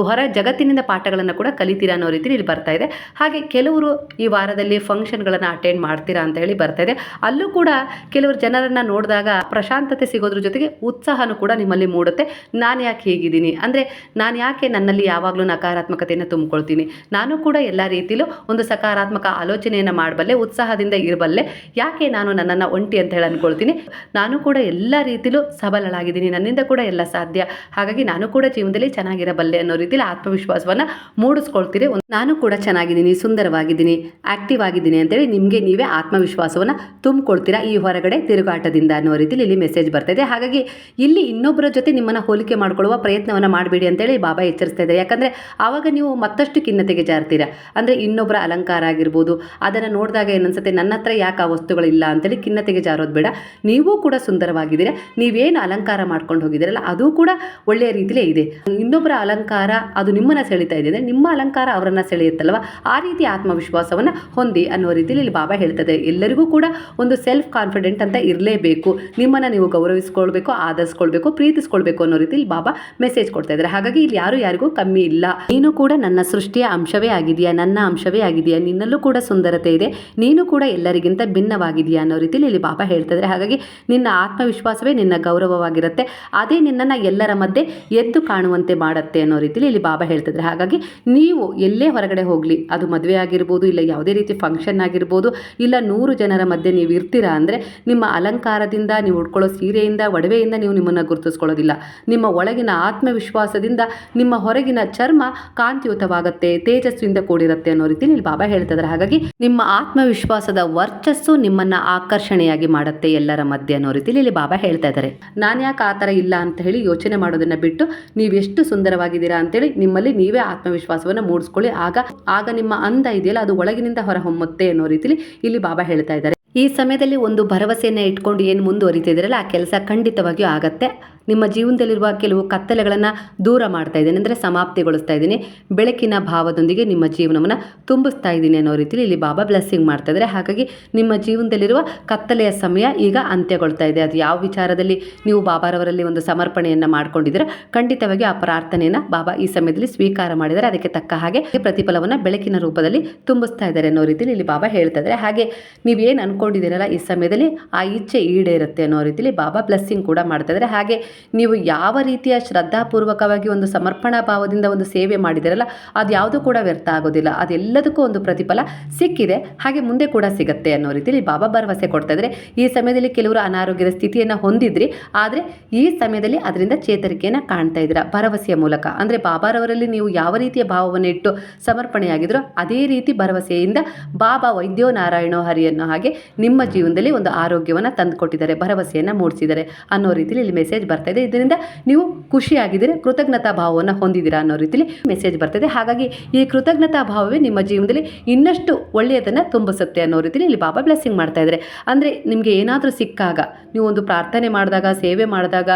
ಹೊರ ಜಗತ್ತಿನಿಂದ ಪಾಠಗಳನ್ನು ಕೂಡ ಕಲಿತೀರಾ ಅನ್ನೋ ರೀತಿಯಲ್ಲಿ ಇಲ್ಲಿ ಬರ್ತಾ ಇದೆ. ಹಾಗೆ ಕೆಲವರು ಈ ವಾರದಲ್ಲಿ ಫಂಕ್ಷನ್ಗಳನ್ನು ಅಟೆಂಡ್ ಮಾಡ್ತೀರಾ ಅಂತ ಹೇಳಿ ಬರ್ತಾ ಇದೆ. ಅಲ್ಲೂ ಕೂಡ ಕೆಲವರು ಜನರನ್ನು ನೋಡಿದಾಗ ಪ್ರಶಾಂತತೆ ಸಿಗೋದ್ರ ಜೊತೆಗೆ ಉತ್ಸಾಹನೂ ಕೂಡ ನಿಮ್ಮಲ್ಲಿ ಮೂಡುತ್ತೆ. ನಾನು ಯಾಕೆ ಹೀಗಿದ್ದೀನಿ? ಅಂದರೆ ನಾನು ಯಾಕೆ ನನ್ನಲ್ಲಿ ಯಾವಾಗಲೂ ನಕಾರಾತ್ಮಕತೆಯನ್ನು ತುಂಬಿಕೊಳ್ತೀನಿ? ನಾನು ಕೂಡ ಎಲ್ಲ ರೀತಿಯಲ್ಲೂ ಒಂದು ಸಕಾರಾತ್ಮಕ ಆಲೋಚನೆಯನ್ನು ಮಾಡಬಲ್ಲೆ, ಉತ್ಸಾಹದಿಂದ ಇರಬಲ್ಲೆ. ಯಾಕೆ ನಾನು ನನ್ನನ್ನು ಒಂಟಿ ಅಂತ ಹೇಳಿ ಅಂದ್ಕೊಳ್ತೀನಿ ನಾನು ಕೂಡ ಎಲ್ಲ ರೀತಿಲೂ ಸಬಲಳಾಗಿದ್ದೀನಿ. ನನ್ನಿಂದ ಕೂಡ ಎಲ್ಲ ಸಾಧ್ಯ. ಹಾಗಾಗಿ ನಾನು ಕೂಡ ಜೀವನದಲ್ಲಿ ಚೆನ್ನಾಗಿರಬಲ್ಲೆ ಅನ್ನೋ ರೀತಿಯಲ್ಲಿ ಆತ್ಮವಿಶ್ವಾಸವನ್ನು ಮೂಡಿಸ್ಕೊಳ್ತೀರಿ. ನಾನು ಕೂಡ ಚೆನ್ನಾಗಿದ್ದೀನಿ, ಸುಂದರವಾಗಿದ್ದೀನಿ ಆಕ್ಟಿವ್ ಆಗಿದ್ದೀನಿ ಅಂತೇಳಿ ನಿಮಗೆ ನೀವೇ ಆತ್ಮವಿಶ್ವಾಸವನ್ನು ತುಂಬಿಕೊಳ್ತೀರಾ ಈ ಹೊರಗಡೆ ತಿರುಗಾಟದಿಂದ ಅನ್ನೋ ರೀತಿಲಿ ಇಲ್ಲಿ ಮೆಸೇಜ್ ಬರ್ತಾ ಇದೆ. ಹಾಗಾಗಿ ಇಲ್ಲಿ ಇನ್ನೊಬ್ಬರ ಜೊತೆ ನಿಮ್ಮನ್ನು ಹೋಲಿಕೆ ಮಾಡ್ಕೊಳ್ಳುವ ಪ್ರಯತ್ನವನ್ನು ಮಾಡಬೇಡಿ ಅಂತೇಳಿ ಬಾಬಾ ಎಚ್ಚರಿಸ್ತಾ ಇದ್ದಾರೆ. ಯಾಕಂದರೆ ಆವಾಗ ನೀವು ಮತ್ತಷ್ಟು ಖಿನ್ನತೆಗೆ ಜಾರ್ತೀರಾ. ಅಂದರೆ ಇನ್ನೊಬ್ಬರ ಅಲಂಕಾರ ಆಗಿರ್ಬೋದು, ಅದನ್ನು ನೋಡಿದಾಗ ಏನನ್ಸುತ್ತೆ, ನನ್ನ ಹತ್ರ ಯಾಕೆ ಆ ವಸ್ತುಗಳಿಲ್ಲ ಅಂತೇಳಿ ಖಿನ್ನತೆಗೆ ಜಾರೋದು ಬೇಡ. ನೀವು ಕೂಡ ಸುಂದರವಾಗಿದ್ದೀರಾ. ನೀವೇನು ಅಲಂಕಾರ ಮಾಡ್ಕೊಂಡು ಹೋಗಿದ್ದೀರಲ್ಲ, ಅದು ಕೂಡ ಒಳ್ಳೆಯ ರೀತಿಲೇ ಇದೆ. ಇನ್ನೊಬ್ಬರ ಅಲಂಕಾರ ಅದು ನಿಮ್ಮನ್ನು ಸೆಳೀತಾ ಇದೆ. ಅಂದರೆ ನಿಮ್ಮ ಅಲಂಕಾರ ಅವರನ್ನು ಸೆಳೆಯುತ್ತಲ್ವ? ಆ ರೀತಿ ಆತ್ಮವಿಶ್ವಾಸವನ್ನು ಹೊಂದಿ ಮಾಡಿ ಅನ್ನೋ ರೀತಿಯಲ್ಲಿ ಇಲ್ಲಿ ಬಾಬಾ ಹೇಳ್ತದೆ. ಎಲ್ಲರಿಗೂ ಕೂಡ ಒಂದು ಸೆಲ್ಫ್ ಕಾನ್ಫಿಡೆಂಟ್ ಅಂತ ಇರಲೇಬೇಕು. ನಿಮ್ಮನ್ನು ನೀವು ಗೌರವಿಸ್ಕೊಳ್ಬೇಕು, ಆಧರಿಸ್ಕೊಳ್ಬೇಕು, ಪ್ರೀತಿಸ್ಕೊಳ್ಬೇಕು ಅನ್ನೋ ರೀತಿಯಲ್ಲಿ ಬಾಬಾ ಮೆಸೇಜ್ ಕೊಡ್ತಾ ಇದ್ದಾರೆ. ಹಾಗಾಗಿ ಇಲ್ಲಿ ಯಾರು ಯಾರಿಗೂ ಕಮ್ಮಿ ಇಲ್ಲ. ನೀನು ಕೂಡ ನನ್ನ ಸೃಷ್ಟಿಯ ಅಂಶವೇ ಆಗಿದೆಯಾ ನನ್ನ ಅಂಶವೇ ಆಗಿದೆಯಾ ನಿನ್ನಲ್ಲೂ ಕೂಡ ಸುಂದರತೆ ಇದೆ. ನೀನು ಕೂಡ ಎಲ್ಲರಿಗಿಂತ ಭಿನ್ನವಾಗಿದೆಯಾ ಅನ್ನೋ ರೀತಿಯಲ್ಲಿ ಇಲ್ಲಿ ಬಾಬಾ ಹೇಳ್ತಾ ಇದ್ದಾರೆ. ಹಾಗಾಗಿ ನಿನ್ನ ಆತ್ಮವಿಶ್ವಾಸವೇ ನಿನ್ನ ಗೌರವವಾಗಿರುತ್ತೆ. ಅದೇ ನಿನ್ನನ್ನು ಎಲ್ಲರ ಮಧ್ಯೆ ಎದ್ದು ಕಾಣುವಂತೆ ಮಾಡುತ್ತೆ ಅನ್ನೋ ರೀತಿಯಲ್ಲಿ ಇಲ್ಲಿ ಬಾಬಾ ಹೇಳ್ತಿದ್ರೆ ಹಾಗಾಗಿ ನೀವು ಎಲ್ಲೇ ಹೊರಗಡೆ ಹೋಗಲಿ, ಅದು ಮದುವೆ ಆಗಿರ್ಬೋದು ಇಲ್ಲ ಯಾವುದೇ ರೀತಿ ಆಗಿರ್ಬೋದು, ಇಲ್ಲ ನೂರು ಜನರ ಮಧ್ಯೆ ನೀವು ಇರ್ತೀರಾ ಅಂದರೆ, ನಿಮ್ಮ ಅಲಂಕಾರದಿಂದ ನೀವು ಉಟ್ಕೊಳ್ಳೋ ಸೀರೆಯಿಂದ, ಒಡವೆಯಿಂದ ನೀವು ನಿಮ್ಮನ್ನು ಗುರುತಿಸ್ಕೊಳ್ಳೋದಿಲ್ಲ. ನಿಮ್ಮ ಒಳಗಿನ ಆತ್ಮವಿಶ್ವಾಸದಿಂದ ನಿಮ್ಮ ಹೊರಗಿನ ಚರ್ಮ ಕಾಂತಿಯುತವಾಗುತ್ತೆ ತೇಜಸ್ವಿಂದ ಕೂಡಿರುತ್ತೆ ಅನ್ನೋ ರೀತಿಯಲ್ಲಿ ಇಲ್ಲಿ ಬಾಬಾ ಹೇಳ್ತಿದ್ದಾರೆ ಹಾಗಾಗಿ ನಿಮ್ಮ ಆತ್ಮವಿಶ್ವಾಸದ ವರ್ಚಸ್ಸು ನಿಮ್ಮನ್ನ ಆಕರ್ಷಣೆಯಾಗಿ ಮಾಡುತ್ತೆ ಎಲ್ಲರ ಮಧ್ಯೆ ಅನ್ನೋ ರೀತಿಯಲ್ಲಿ ಇಲ್ಲಿ ಬಾಬಾ ಹೇಳ್ತಾ ಇದ್ದಾರೆ ನಾನು ಯಾಕೆ ಆ ಥರ ಇಲ್ಲ ಅಂತ ಹೇಳಿ ಯೋಚನೆ ಮಾಡೋದನ್ನ ಬಿಟ್ಟು, ನೀವು ಎಷ್ಟು ಸುಂದರವಾಗಿದ್ದೀರಾ ಅಂತೇಳಿ ನಿಮ್ಮಲ್ಲಿ ನೀವೇ ಆತ್ಮವಿಶ್ವಾಸವನ್ನು ಮೂಡಿಸ್ಕೊಳ್ಳಿ. ಆಗ ಆಗ ನಿಮ್ಮ ಅಂದ ಇದೆಯಲ್ಲ, ಅದು ಒಳಗಿನಿಂದ ಹೊರಹೊಮ್ಮುತ್ತೆ ಅನ್ನೋ ರೀತಿಲಿ ಇಲ್ಲಿ ಬಾಬಾ ಹೇಳ್ತಾ ಇದ್ದಾರೆ. ಈ ಸಮಯದಲ್ಲಿ ಒಂದು ಭರವಸೆಯನ್ನು ಇಟ್ಕೊಂಡು ಏನು ಮುಂದುವರಿತಿದ್ದೀರಲ್ಲ ಆ ಕೆಲಸ ಖಂಡಿತವಾಗಿಯೂ ಆಗತ್ತೆ. ನಿಮ್ಮ ಜೀವನದಲ್ಲಿರುವ ಕೆಲವು ಕತ್ತಲೆಗಳನ್ನು ದೂರ ಮಾಡ್ತಾ ಇದ್ದೀನಿ, ಅಂದರೆ ಸಮಾಪ್ತಿಗೊಳಿಸ್ತಾ ಇದ್ದೀನಿ. ಬೆಳಕಿನ ಭಾವದೊಂದಿಗೆ ನಿಮ್ಮ ಜೀವನವನ್ನು ತುಂಬಿಸ್ತಾ ಇದ್ದೀನಿ ಅನ್ನೋ ರೀತಿಯಲ್ಲಿ ಇಲ್ಲಿ ಬಾಬಾ ಬ್ಲೆಸ್ಸಿಂಗ್ ಮಾಡ್ತಾ ಇದ್ದಾರೆ. ಹಾಗಾಗಿ ನಿಮ್ಮ ಜೀವನದಲ್ಲಿರುವ ಕತ್ತಲೆಯ ಸಮಯ ಈಗ ಅಂತ್ಯಗೊಳ್ತಾ ಇದೆ. ಅದು ಯಾವ ವಿಚಾರದಲ್ಲಿ ನೀವು ಬಾಬಾರವರಲ್ಲಿ ಒಂದು ಸಮರ್ಪಣೆಯನ್ನು ಮಾಡ್ಕೊಂಡಿದ್ದೀರ ಖಂಡಿತವಾಗಿ ಆ ಪ್ರಾರ್ಥನೆಯನ್ನು ಬಾಬಾ ಈ ಸಮಯದಲ್ಲಿ ಸ್ವೀಕಾರ ಮಾಡಿದರೆ ಅದಕ್ಕೆ ತಕ್ಕ ಹಾಗೆ ಪ್ರತಿಫಲವನ್ನು ಬೆಳಕಿನ ರೂಪದಲ್ಲಿ ತುಂಬಿಸ್ತಾ ಇದ್ದಾರೆ ಅನ್ನೋ ರೀತಿಯಲ್ಲಿ ಇಲ್ಲಿ ಬಾಬಾ ಹೇಳ್ತಾ ಇದ್ದಾರೆ. ಹಾಗೆ ನೀವೇನು ಅಂದ್ಕೊಂಡಿದ್ದೀರಲ್ಲ ಈ ಸಮಯದಲ್ಲಿ ಆ ಇಚ್ಛೆ ಈಡೇರುತ್ತೆ ಅನ್ನೋ ರೀತಿಯಲ್ಲಿ ಬಾಬಾ ಬ್ಲೆಸ್ಸಿಂಗ್ ಕೂಡ ಮಾಡ್ತಾ ಇದ್ದಾರೆ. ಹಾಗೆ ನೀವು ಯಾವ ರೀತಿಯ ಶ್ರದ್ಧಾಪೂರ್ವಕವಾಗಿ ಒಂದು ಸಮರ್ಪಣಾ ಭಾವದಿಂದ ಒಂದು ಸೇವೆ ಮಾಡಿದಿರಲ್ಲ, ಅದು ಯಾವುದು ಕೂಡ ವ್ಯರ್ಥ ಆಗೋದಿಲ್ಲ. ಅದೆಲ್ಲದಕ್ಕೂ ಒಂದು ಪ್ರತಿಫಲ ಸಿಕ್ಕಿದೆ. ಹಾಗೆ ಮುಂದೆ ಕೂಡ ಸಿಗುತ್ತೆ ಅನ್ನೋ ರೀತಿಯಲ್ಲಿ ಬಾಬಾ ಭರವಸೆ ಕೊಡ್ತಾ ಇದ್ದಾರೆ. ಈ ಸಮಯದಲ್ಲಿ ಕೆಲವರು ಅನಾರೋಗ್ಯದ ಸ್ಥಿತಿಯನ್ನು ಹೊಂದಿದ್ರಿ, ಆದರೆ ಈ ಸಮಯದಲ್ಲಿ ಅದರಿಂದ ಚೇತರಿಕೆಯನ್ನು ಕಾಣ್ತಾ ಇದ್ದೀರಾ? ಭರವಸೆಯ ಮೂಲಕ. ಅಂದರೆ ಬಾಬಾರವರಲ್ಲಿ ನೀವು ಯಾವ ರೀತಿಯ ಭಾವವನ್ನು ಇಟ್ಟು ಸಮರ್ಪಣೆಯಾಗಿದ್ರೋ, ಅದೇ ರೀತಿ ಭರವಸೆಯಿಂದ ಬಾಬಾ ವೈದ್ಯೋ ನಾರಾಯಣೋ ಹರಿ ಅನ್ನೋ ಹಾಗೆ ನಿಮ್ಮ ಜೀವನದಲ್ಲಿ ಒಂದು ಆರೋಗ್ಯವನ್ನು ತಂದುಕೊಟ್ಟಿದ್ದಾರೆ, ಭರವಸೆಯನ್ನು ಮೂಡಿಸಿದ್ದಾರೆ ಅನ್ನೋ ರೀತಿಯಲ್ಲಿ ಇಲ್ಲಿ ಮೆಸೇಜ್ ಬರ್ತಾ ಇದೆ ಇದರಿಂದ ನೀವು ಖುಷಿಯಾಗಿದ್ದೀರಿ, ಕೃತಜ್ಞತಾ ಭಾವವನ್ನು ಹೊಂದಿದ್ದೀರಾ ಅನ್ನೋ ರೀತಿಯಲ್ಲಿ ಮೆಸೇಜ್ ಬರ್ತಿದೆ. ಹಾಗಾಗಿ ಈ ಕೃತಜ್ಞತಾ ಭಾವವೇ ನಿಮ್ಮ ಜೀವನದಲ್ಲಿ ಇನ್ನಷ್ಟು ಒಳ್ಳೆಯದನ್ನು ತುಂಬಿಸುತ್ತೆ ಅನ್ನೋ ರೀತಿಯಲ್ಲಿ ಇಲ್ಲಿ ಬಾಬಾ ಬ್ಲೆಸ್ಸಿಂಗ್ ಮಾಡ್ತಾ ಇದ್ದಾರೆ. ಅಂದರೆ ನಿಮಗೆ ಏನಾದರೂ ಸಿಕ್ಕಾಗ, ನೀವು ಒಂದು ಪ್ರಾರ್ಥನೆ ಮಾಡಿದಾಗ, ಸೇವೆ ಮಾಡಿದಾಗ,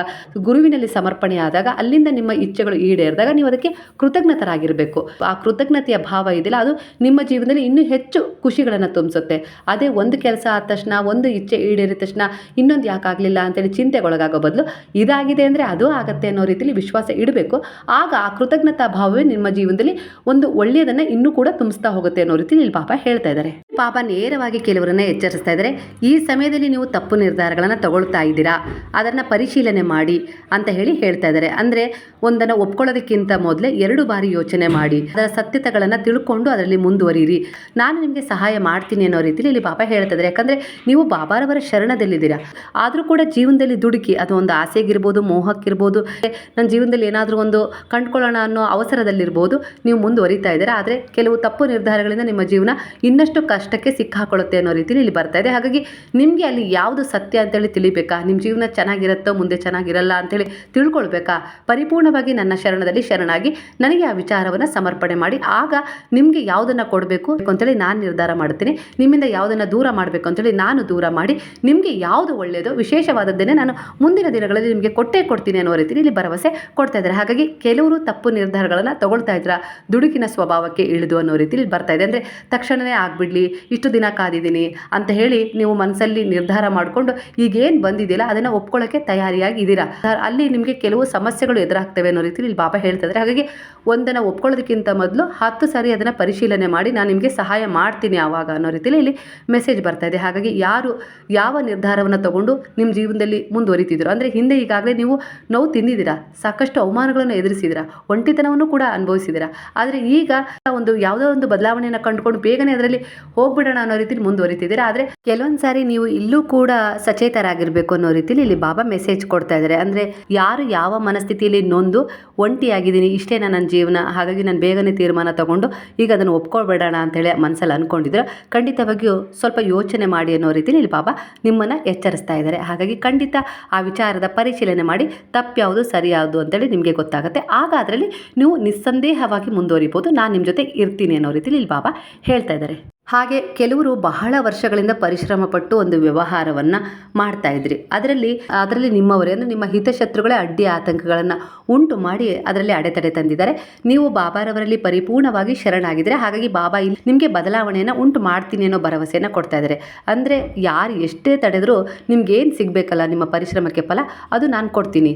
ಗುರುವಿನಲ್ಲಿ ಸಮರ್ಪಣೆ ಆದಾಗ, ಅಲ್ಲಿಂದ ನಿಮ್ಮ ಇಚ್ಛೆಗಳು ಈಡೇರಿದಾಗ ನೀವು ಅದಕ್ಕೆ ಕೃತಜ್ಞತರಾಗಿರಬೇಕು. ಆ ಕೃತಜ್ಞತೆಯ ಭಾವ ಇದೆಯಲ್ಲ, ಅದು ನಿಮ್ಮ ಜೀವನದಲ್ಲಿ ಇನ್ನೂ ಹೆಚ್ಚು ಖುಷಿಗಳನ್ನು ತುಂಬಿಸುತ್ತೆ. ಅದೇ ಒಂದು ಕೆಲಸ ಆದ ತಕ್ಷಣ, ಒಂದು ಇಚ್ಛೆ ಈಡೇರಿದ ತಕ್ಷಣ ಇನ್ನೊಂದು ಯಾಕಾಗಲಿಲ್ಲ ಅಂತೇಳಿ ಚಿಂತೆಗೊಳಗಾಗೋ ಬದಲು ಇದಾಗಿದೆ ಅಂದರೆ ಅದು ಆಗತ್ತೆ ಅನ್ನೋ ರೀತಿಯಲ್ಲಿ ವಿಶ್ವಾಸ ಇಡಬೇಕು. ಆಗ ಆ ಕೃತಜ್ಞತಾ ಭಾವವೇ ನಿಮ್ಮ ಜೀವನದಲ್ಲಿ ಒಂದು ಒಳ್ಳೆಯದನ್ನು ಇನ್ನೂ ಕೂಡ ತುಂಬಿಸ್ತಾ ಹೋಗುತ್ತೆ ಅನ್ನೋ ರೀತಿ ಇಲ್ಲಿ ಪಾಪ ಹೇಳ್ತಾ ಇದ್ದಾರೆ. ಪಾಪ ನೇರವಾಗಿ ಕೆಲವರನ್ನ ಎಚ್ಚರಿಸ್ತಾ ಇದ್ದಾರೆ. ಈ ಸಮಯದಲ್ಲಿ ನೀವು ತಪ್ಪು ನಿರ್ಧಾರಗಳನ್ನು ತಗೊಳ್ತಾ ಇದ್ದೀರಾ? ಅದನ್ನು ಪರಿಶೀಲನೆ ಮಾಡಿ ಅಂತ ಹೇಳಿ ಹೇಳ್ತಾ ಇದ್ದಾರೆ. ಅಂದರೆ ಒಂದನ್ನು ಒಪ್ಕೊಳ್ಳೋದಕ್ಕಿಂತ ಮೊದಲೇ ಎರಡು ಬಾರಿ ಯೋಚನೆ ಮಾಡಿ, ಅದರ ಸತ್ಯತೆಗಳನ್ನು ತಿಳ್ಕೊಂಡು ಅದರಲ್ಲಿ ಮುಂದುವರಿಯಿರಿ. ನಾನು ನಿಮಗೆ ಸಹಾಯ ಮಾಡ್ತೀನಿ ಅನ್ನೋ ರೀತಿಯಲ್ಲಿ ಇಲ್ಲಿ ಪಾಪ ಹೇಳ್ತಾ ಇದ್ದಾರೆ. ಯಾಕಂದರೆ ನೀವು ಬಾಬಾರವರ ಶರಣದಲ್ಲಿದ್ದೀರಾ. ಆದರೂ ಕೂಡ ಜೀವನದಲ್ಲಿ ದುಡುಕಿ ಅದು ಒಂದು ಆಸೆಗಿರ್ಬೋದು ಮೋಹಕ್ಕಿರ್ಬೋದು ನನ್ನ ಜೀವನದಲ್ಲಿ ಏನಾದರೂ ಒಂದು ಕಂಡುಕೊಳ್ಳೋಣ ಅನ್ನೋ ಅವಸರದಲ್ಲಿರ್ಬೋದು, ನೀವು ಮುಂದುವರಿತಾ ಇದ್ದೀರಾ. ಆದರೆ ಕೆಲವು ತಪ್ಪು ನಿರ್ಧಾರಗಳಿಂದ ನಿಮ್ಮ ಜೀವನ ಇನ್ನಷ್ಟು ಕಷ್ಟಕ್ಕೆ ಸಿಕ್ಕಾಕೊಳ್ಳುತ್ತೆ ಅನ್ನೋ ರೀತಿಯಲ್ಲಿ ಇಲ್ಲಿ ಬರ್ತಾ ಇದೆ. ಹಾಗಾಗಿ ನಿಮಗೆ ಅಲ್ಲಿ ಯಾವುದು ಸತ್ಯ ಅಂತೇಳಿ ತಿಳಿಬೇಕಾ? ನಿಮ್ಮ ಜೀವನ ಚೆನ್ನಾಗಿರುತ್ತೋ, ಮುಂದೆ ಚೆನ್ನಾಗಿರಲ್ಲ ಅಂತೇಳಿ ತಿಳ್ಕೊಳ್ಬೇಕಾ? ಪರಿಪೂರ್ಣವಾಗಿ ನನ್ನ ಶರಣದಲ್ಲಿ ಶರಣಾಗಿ ನನಗೆ ಆ ವಿಚಾರವನ್ನು ಸಮರ್ಪಣೆ ಮಾಡಿ, ಆಗ ನಿಮಗೆ ಯಾವುದನ್ನು ಕೊಡಬೇಕು ಅಂತೇಳಿ ನಾನು ನಿರ್ಧಾರ ಮಾಡ್ತೀನಿ. ನಿಮ್ಮಿಂದ ಯಾವುದನ್ನು ದೂರ ಮಾಡಬೇಕು ಅಂತೇಳಿ ನಾನು ದೂರ ಮಾಡಿ, ನಿಮಗೆ ಯಾವುದು ಒಳ್ಳೆಯದು ವಿಶೇಷವಾದದ್ದನ್ನೇ ನಾನು ಮುಂದಿನ ದಿನಗಳಲ್ಲಿ ನಿಮಗೆ ಕೊಟ್ಟೇ ಕೊಡ್ತೀನಿ ಅನ್ನೋ ರೀತಿಯಲ್ಲಿ ಇಲ್ಲಿ ಭರವಸೆ ಕೊಡ್ತಾ ಇದ್ದಾರೆ. ಹಾಗಾಗಿ ಕೆಲವರು ತಪ್ಪು ನಿರ್ಧಾರಗಳನ್ನು ತಗೊಳ್ತಾ ಇದ್ರ ದುಡುಕಿನ ಸ್ವಭಾವಕ್ಕೆ ಇಳಿದು ಅನ್ನೋ ರೀತಿಯಲ್ಲಿ ಬರ್ತಾ ಇದೆ. ಅಂದರೆ ತಕ್ಷಣವೇ ಆಗಿಬಿಡಲಿ, ಇಷ್ಟು ದಿನ ಕಾದಿದ್ದೀನಿ ಅಂತ ಹೇಳಿ ನೀವು ಮನಸ್ಸಲ್ಲಿ ನಿರ್ಧಾರ ಮಾಡಿಕೊಂಡು ಈಗೇನು ಬಂದಿದೆಯಲ್ಲ ಅದನ್ನು ಒಪ್ಕೊಳ್ಳೋಕ್ಕೆ ತಯಾರಿಯಾಗಿ ಇದ್ದೀರಾ? ಅಲ್ಲಿ ನಿಮಗೆ ಕೆಲವು ಸಮಸ್ಯೆಗಳು ಎದುರಾಗ್ತವೆ ಅನ್ನೋ ರೀತಿಯಲ್ಲಿ ಇಲ್ಲಿ ಬಾಬಾ ಹೇಳ್ತಾ ಇದ್ದಾರೆ. ಹಾಗಾಗಿ ಒಂದನ್ನು ಒಪ್ಕೊಳ್ಳೋದಕ್ಕಿಂತ ಮೊದಲು ಹತ್ತು ಸಾರಿ ಅದನ್ನು ಪರಿಶೀಲನೆ ಮಾಡಿ ನಾನು ನಿಮಗೆ ಸಹಾಯ ಮಾಡ್ತೀನಿ ಆವಾಗ ಅನ್ನೋ ರೀತಿಯಲ್ಲಿ ಇಲ್ಲಿ ಮೆಸೇಜ್ ಬರ್ತಾ ಇದೆ. ಹಾಗಾಗಿ ಯಾರು ಯಾವ ನಿರ್ಧಾರವನ್ನು ತಗೊಂಡು ನಿಮ್ಮ ಜೀವನದಲ್ಲಿ ಮುಂದುವರಿತಿದ್ರು? ಅಂದರೆ ಹಿಂದೆ ಈಗಾಗಲೇ ನೀವು ನೋವು ತಿಂದಿದ್ದೀರಾ? ಸಾಕಷ್ಟು ಅವಮಾನಗಳನ್ನು ಎದುರಿಸಿದ್ದೀರಾ? ಒಂಟಿತನವನ್ನು ಕೂಡ ಅನುಭವಿಸಿದ್ದೀರಾ? ಆದರೆ ಈಗ ಒಂದು ಯಾವುದೋ ಒಂದು ಬದಲಾವಣೆಯನ್ನು ಕಂಡುಕೊಂಡು ಬೇಗನೆ ಅದರಲ್ಲಿ ಹೋಗ್ಬಿಡೋಣ ಅನ್ನೋ ರೀತಿಯಲ್ಲಿ ಮುಂದುವರಿತಿದ್ದೀರಾ? ಆದರೆ ಕೆಲವೊಂದು ಸಾರಿ ನೀವು ಇಲ್ಲೂ ಕೂಡ ಸಚೇತರಾಗಿರಬೇಕು ಅನ್ನೋ ರೀತಿಯಲ್ಲಿ ಇಲ್ಲಿ ಬಾಬಾ ಮೆಸೇಜ್ ಕೊಡ್ತಾ ಇದ್ದಾರೆ. ಅಂದರೆ ಯಾರು ಯಾವ ಮನಸ್ಥಿತಿಯಲ್ಲಿ ನೊಂದು ಒಂಟಿಯಾಗಿದ್ದೀನಿ ಇಷ್ಟೇ ನನ್ನ ಜೀವನ? ಹಾಗಾಗಿ ನಾನು ಬೇಗನೆ ತೀರ್ಮಾನ ತಗೊಂಡು ಈಗ ಅದನ್ನು ಒಪ್ಕೊಳ್ಬೇಡೋಣ ಅಂತೇಳಿ ಮನಸ್ಸಲ್ಲಿ ಅಂದ್ಕೊಂಡಿದ್ರೆ. ಖಂಡಿತವಾಗಿಯೂ ಸ್ವಲ್ಪ ಯೋಚನೆ ಮಾಡಿ ಅನ್ನೋ ರೀತಿಯಲ್ಲಿ ಇಲ್ಲಿ ಬಾಬಾ ನಿಮ್ಮನ್ನು ಎಚ್ಚರಿಸ್ತಾ ಇದ್ದಾರೆ. ಹಾಗಾಗಿ ಖಂಡಿತ ಆ ವಿಚಾರದ ಪರಿಶೀಲನೆ ಮಾಡಿ ತಪ್ಪು ಯಾವುದು ಸರಿ ಯಾವುದು ಅಂತೇಳಿ ನಿಮಗೆ ಗೊತ್ತಾಗುತ್ತೆ. ಆಗ ಅದರಲ್ಲಿ ನೀವು ನಿಸ್ಸಂದೇಹವಾಗಿ ಮುಂದುವರಿಬೋದು. ನಾನು ನಿಮ್ಮ ಜೊತೆ ಇರ್ತೀನಿ ಅನ್ನೋ ರೀತಿಲಿ ಇಲ್ಲಿ ಬಾಬಾ ಹೇಳ್ತಾ ಇದ್ದಾರೆ. ಹಾಗೆ ಕೆಲವರು ಬಹಳ ವರ್ಷಗಳಿಂದ ಪರಿಶ್ರಮ ಪಟ್ಟು ಒಂದು ವ್ಯವಹಾರವನ್ನು ಮಾಡ್ತಾ ಇದ್ರಿ. ಅದರಲ್ಲಿ ಅದರಲ್ಲಿ ನಿಮ್ಮವರೇ, ಅಂದರೆ ನಿಮ್ಮ ಹಿತಶತ್ರುಗಳೇ ಅಡ್ಡಿ ಆತಂಕಗಳನ್ನು ಉಂಟು ಮಾಡಿ ಅದರಲ್ಲಿ ಅಡೆತಡೆ ತಂದಿದ್ದಾರೆ. ನೀವು ಬಾಬಾರವರಲ್ಲಿ ಪರಿಪೂರ್ಣವಾಗಿ ಶರಣಾಗಿದ್ದರೆ ಹಾಗಾಗಿ ಬಾಬಾ ಇಲ್ಲಿ ನಿಮಗೆ ಬದಲಾವಣೆಯನ್ನು ಉಂಟು ಮಾಡ್ತೀನಿ ಅನ್ನೋ ಭರವಸೆಯನ್ನು ಕೊಡ್ತಾ ಇದ್ದಾರೆ. ಅಂದರೆ ಯಾರು ಎಷ್ಟೇ ತಡೆದರೂ ನಿಮ್ಗೇನು ಸಿಗಬೇಕಲ್ಲ ನಿಮ್ಮ ಪರಿಶ್ರಮಕ್ಕೆ ಫಲ? ಅದು ನಾನು ಕೊಡ್ತೀನಿ.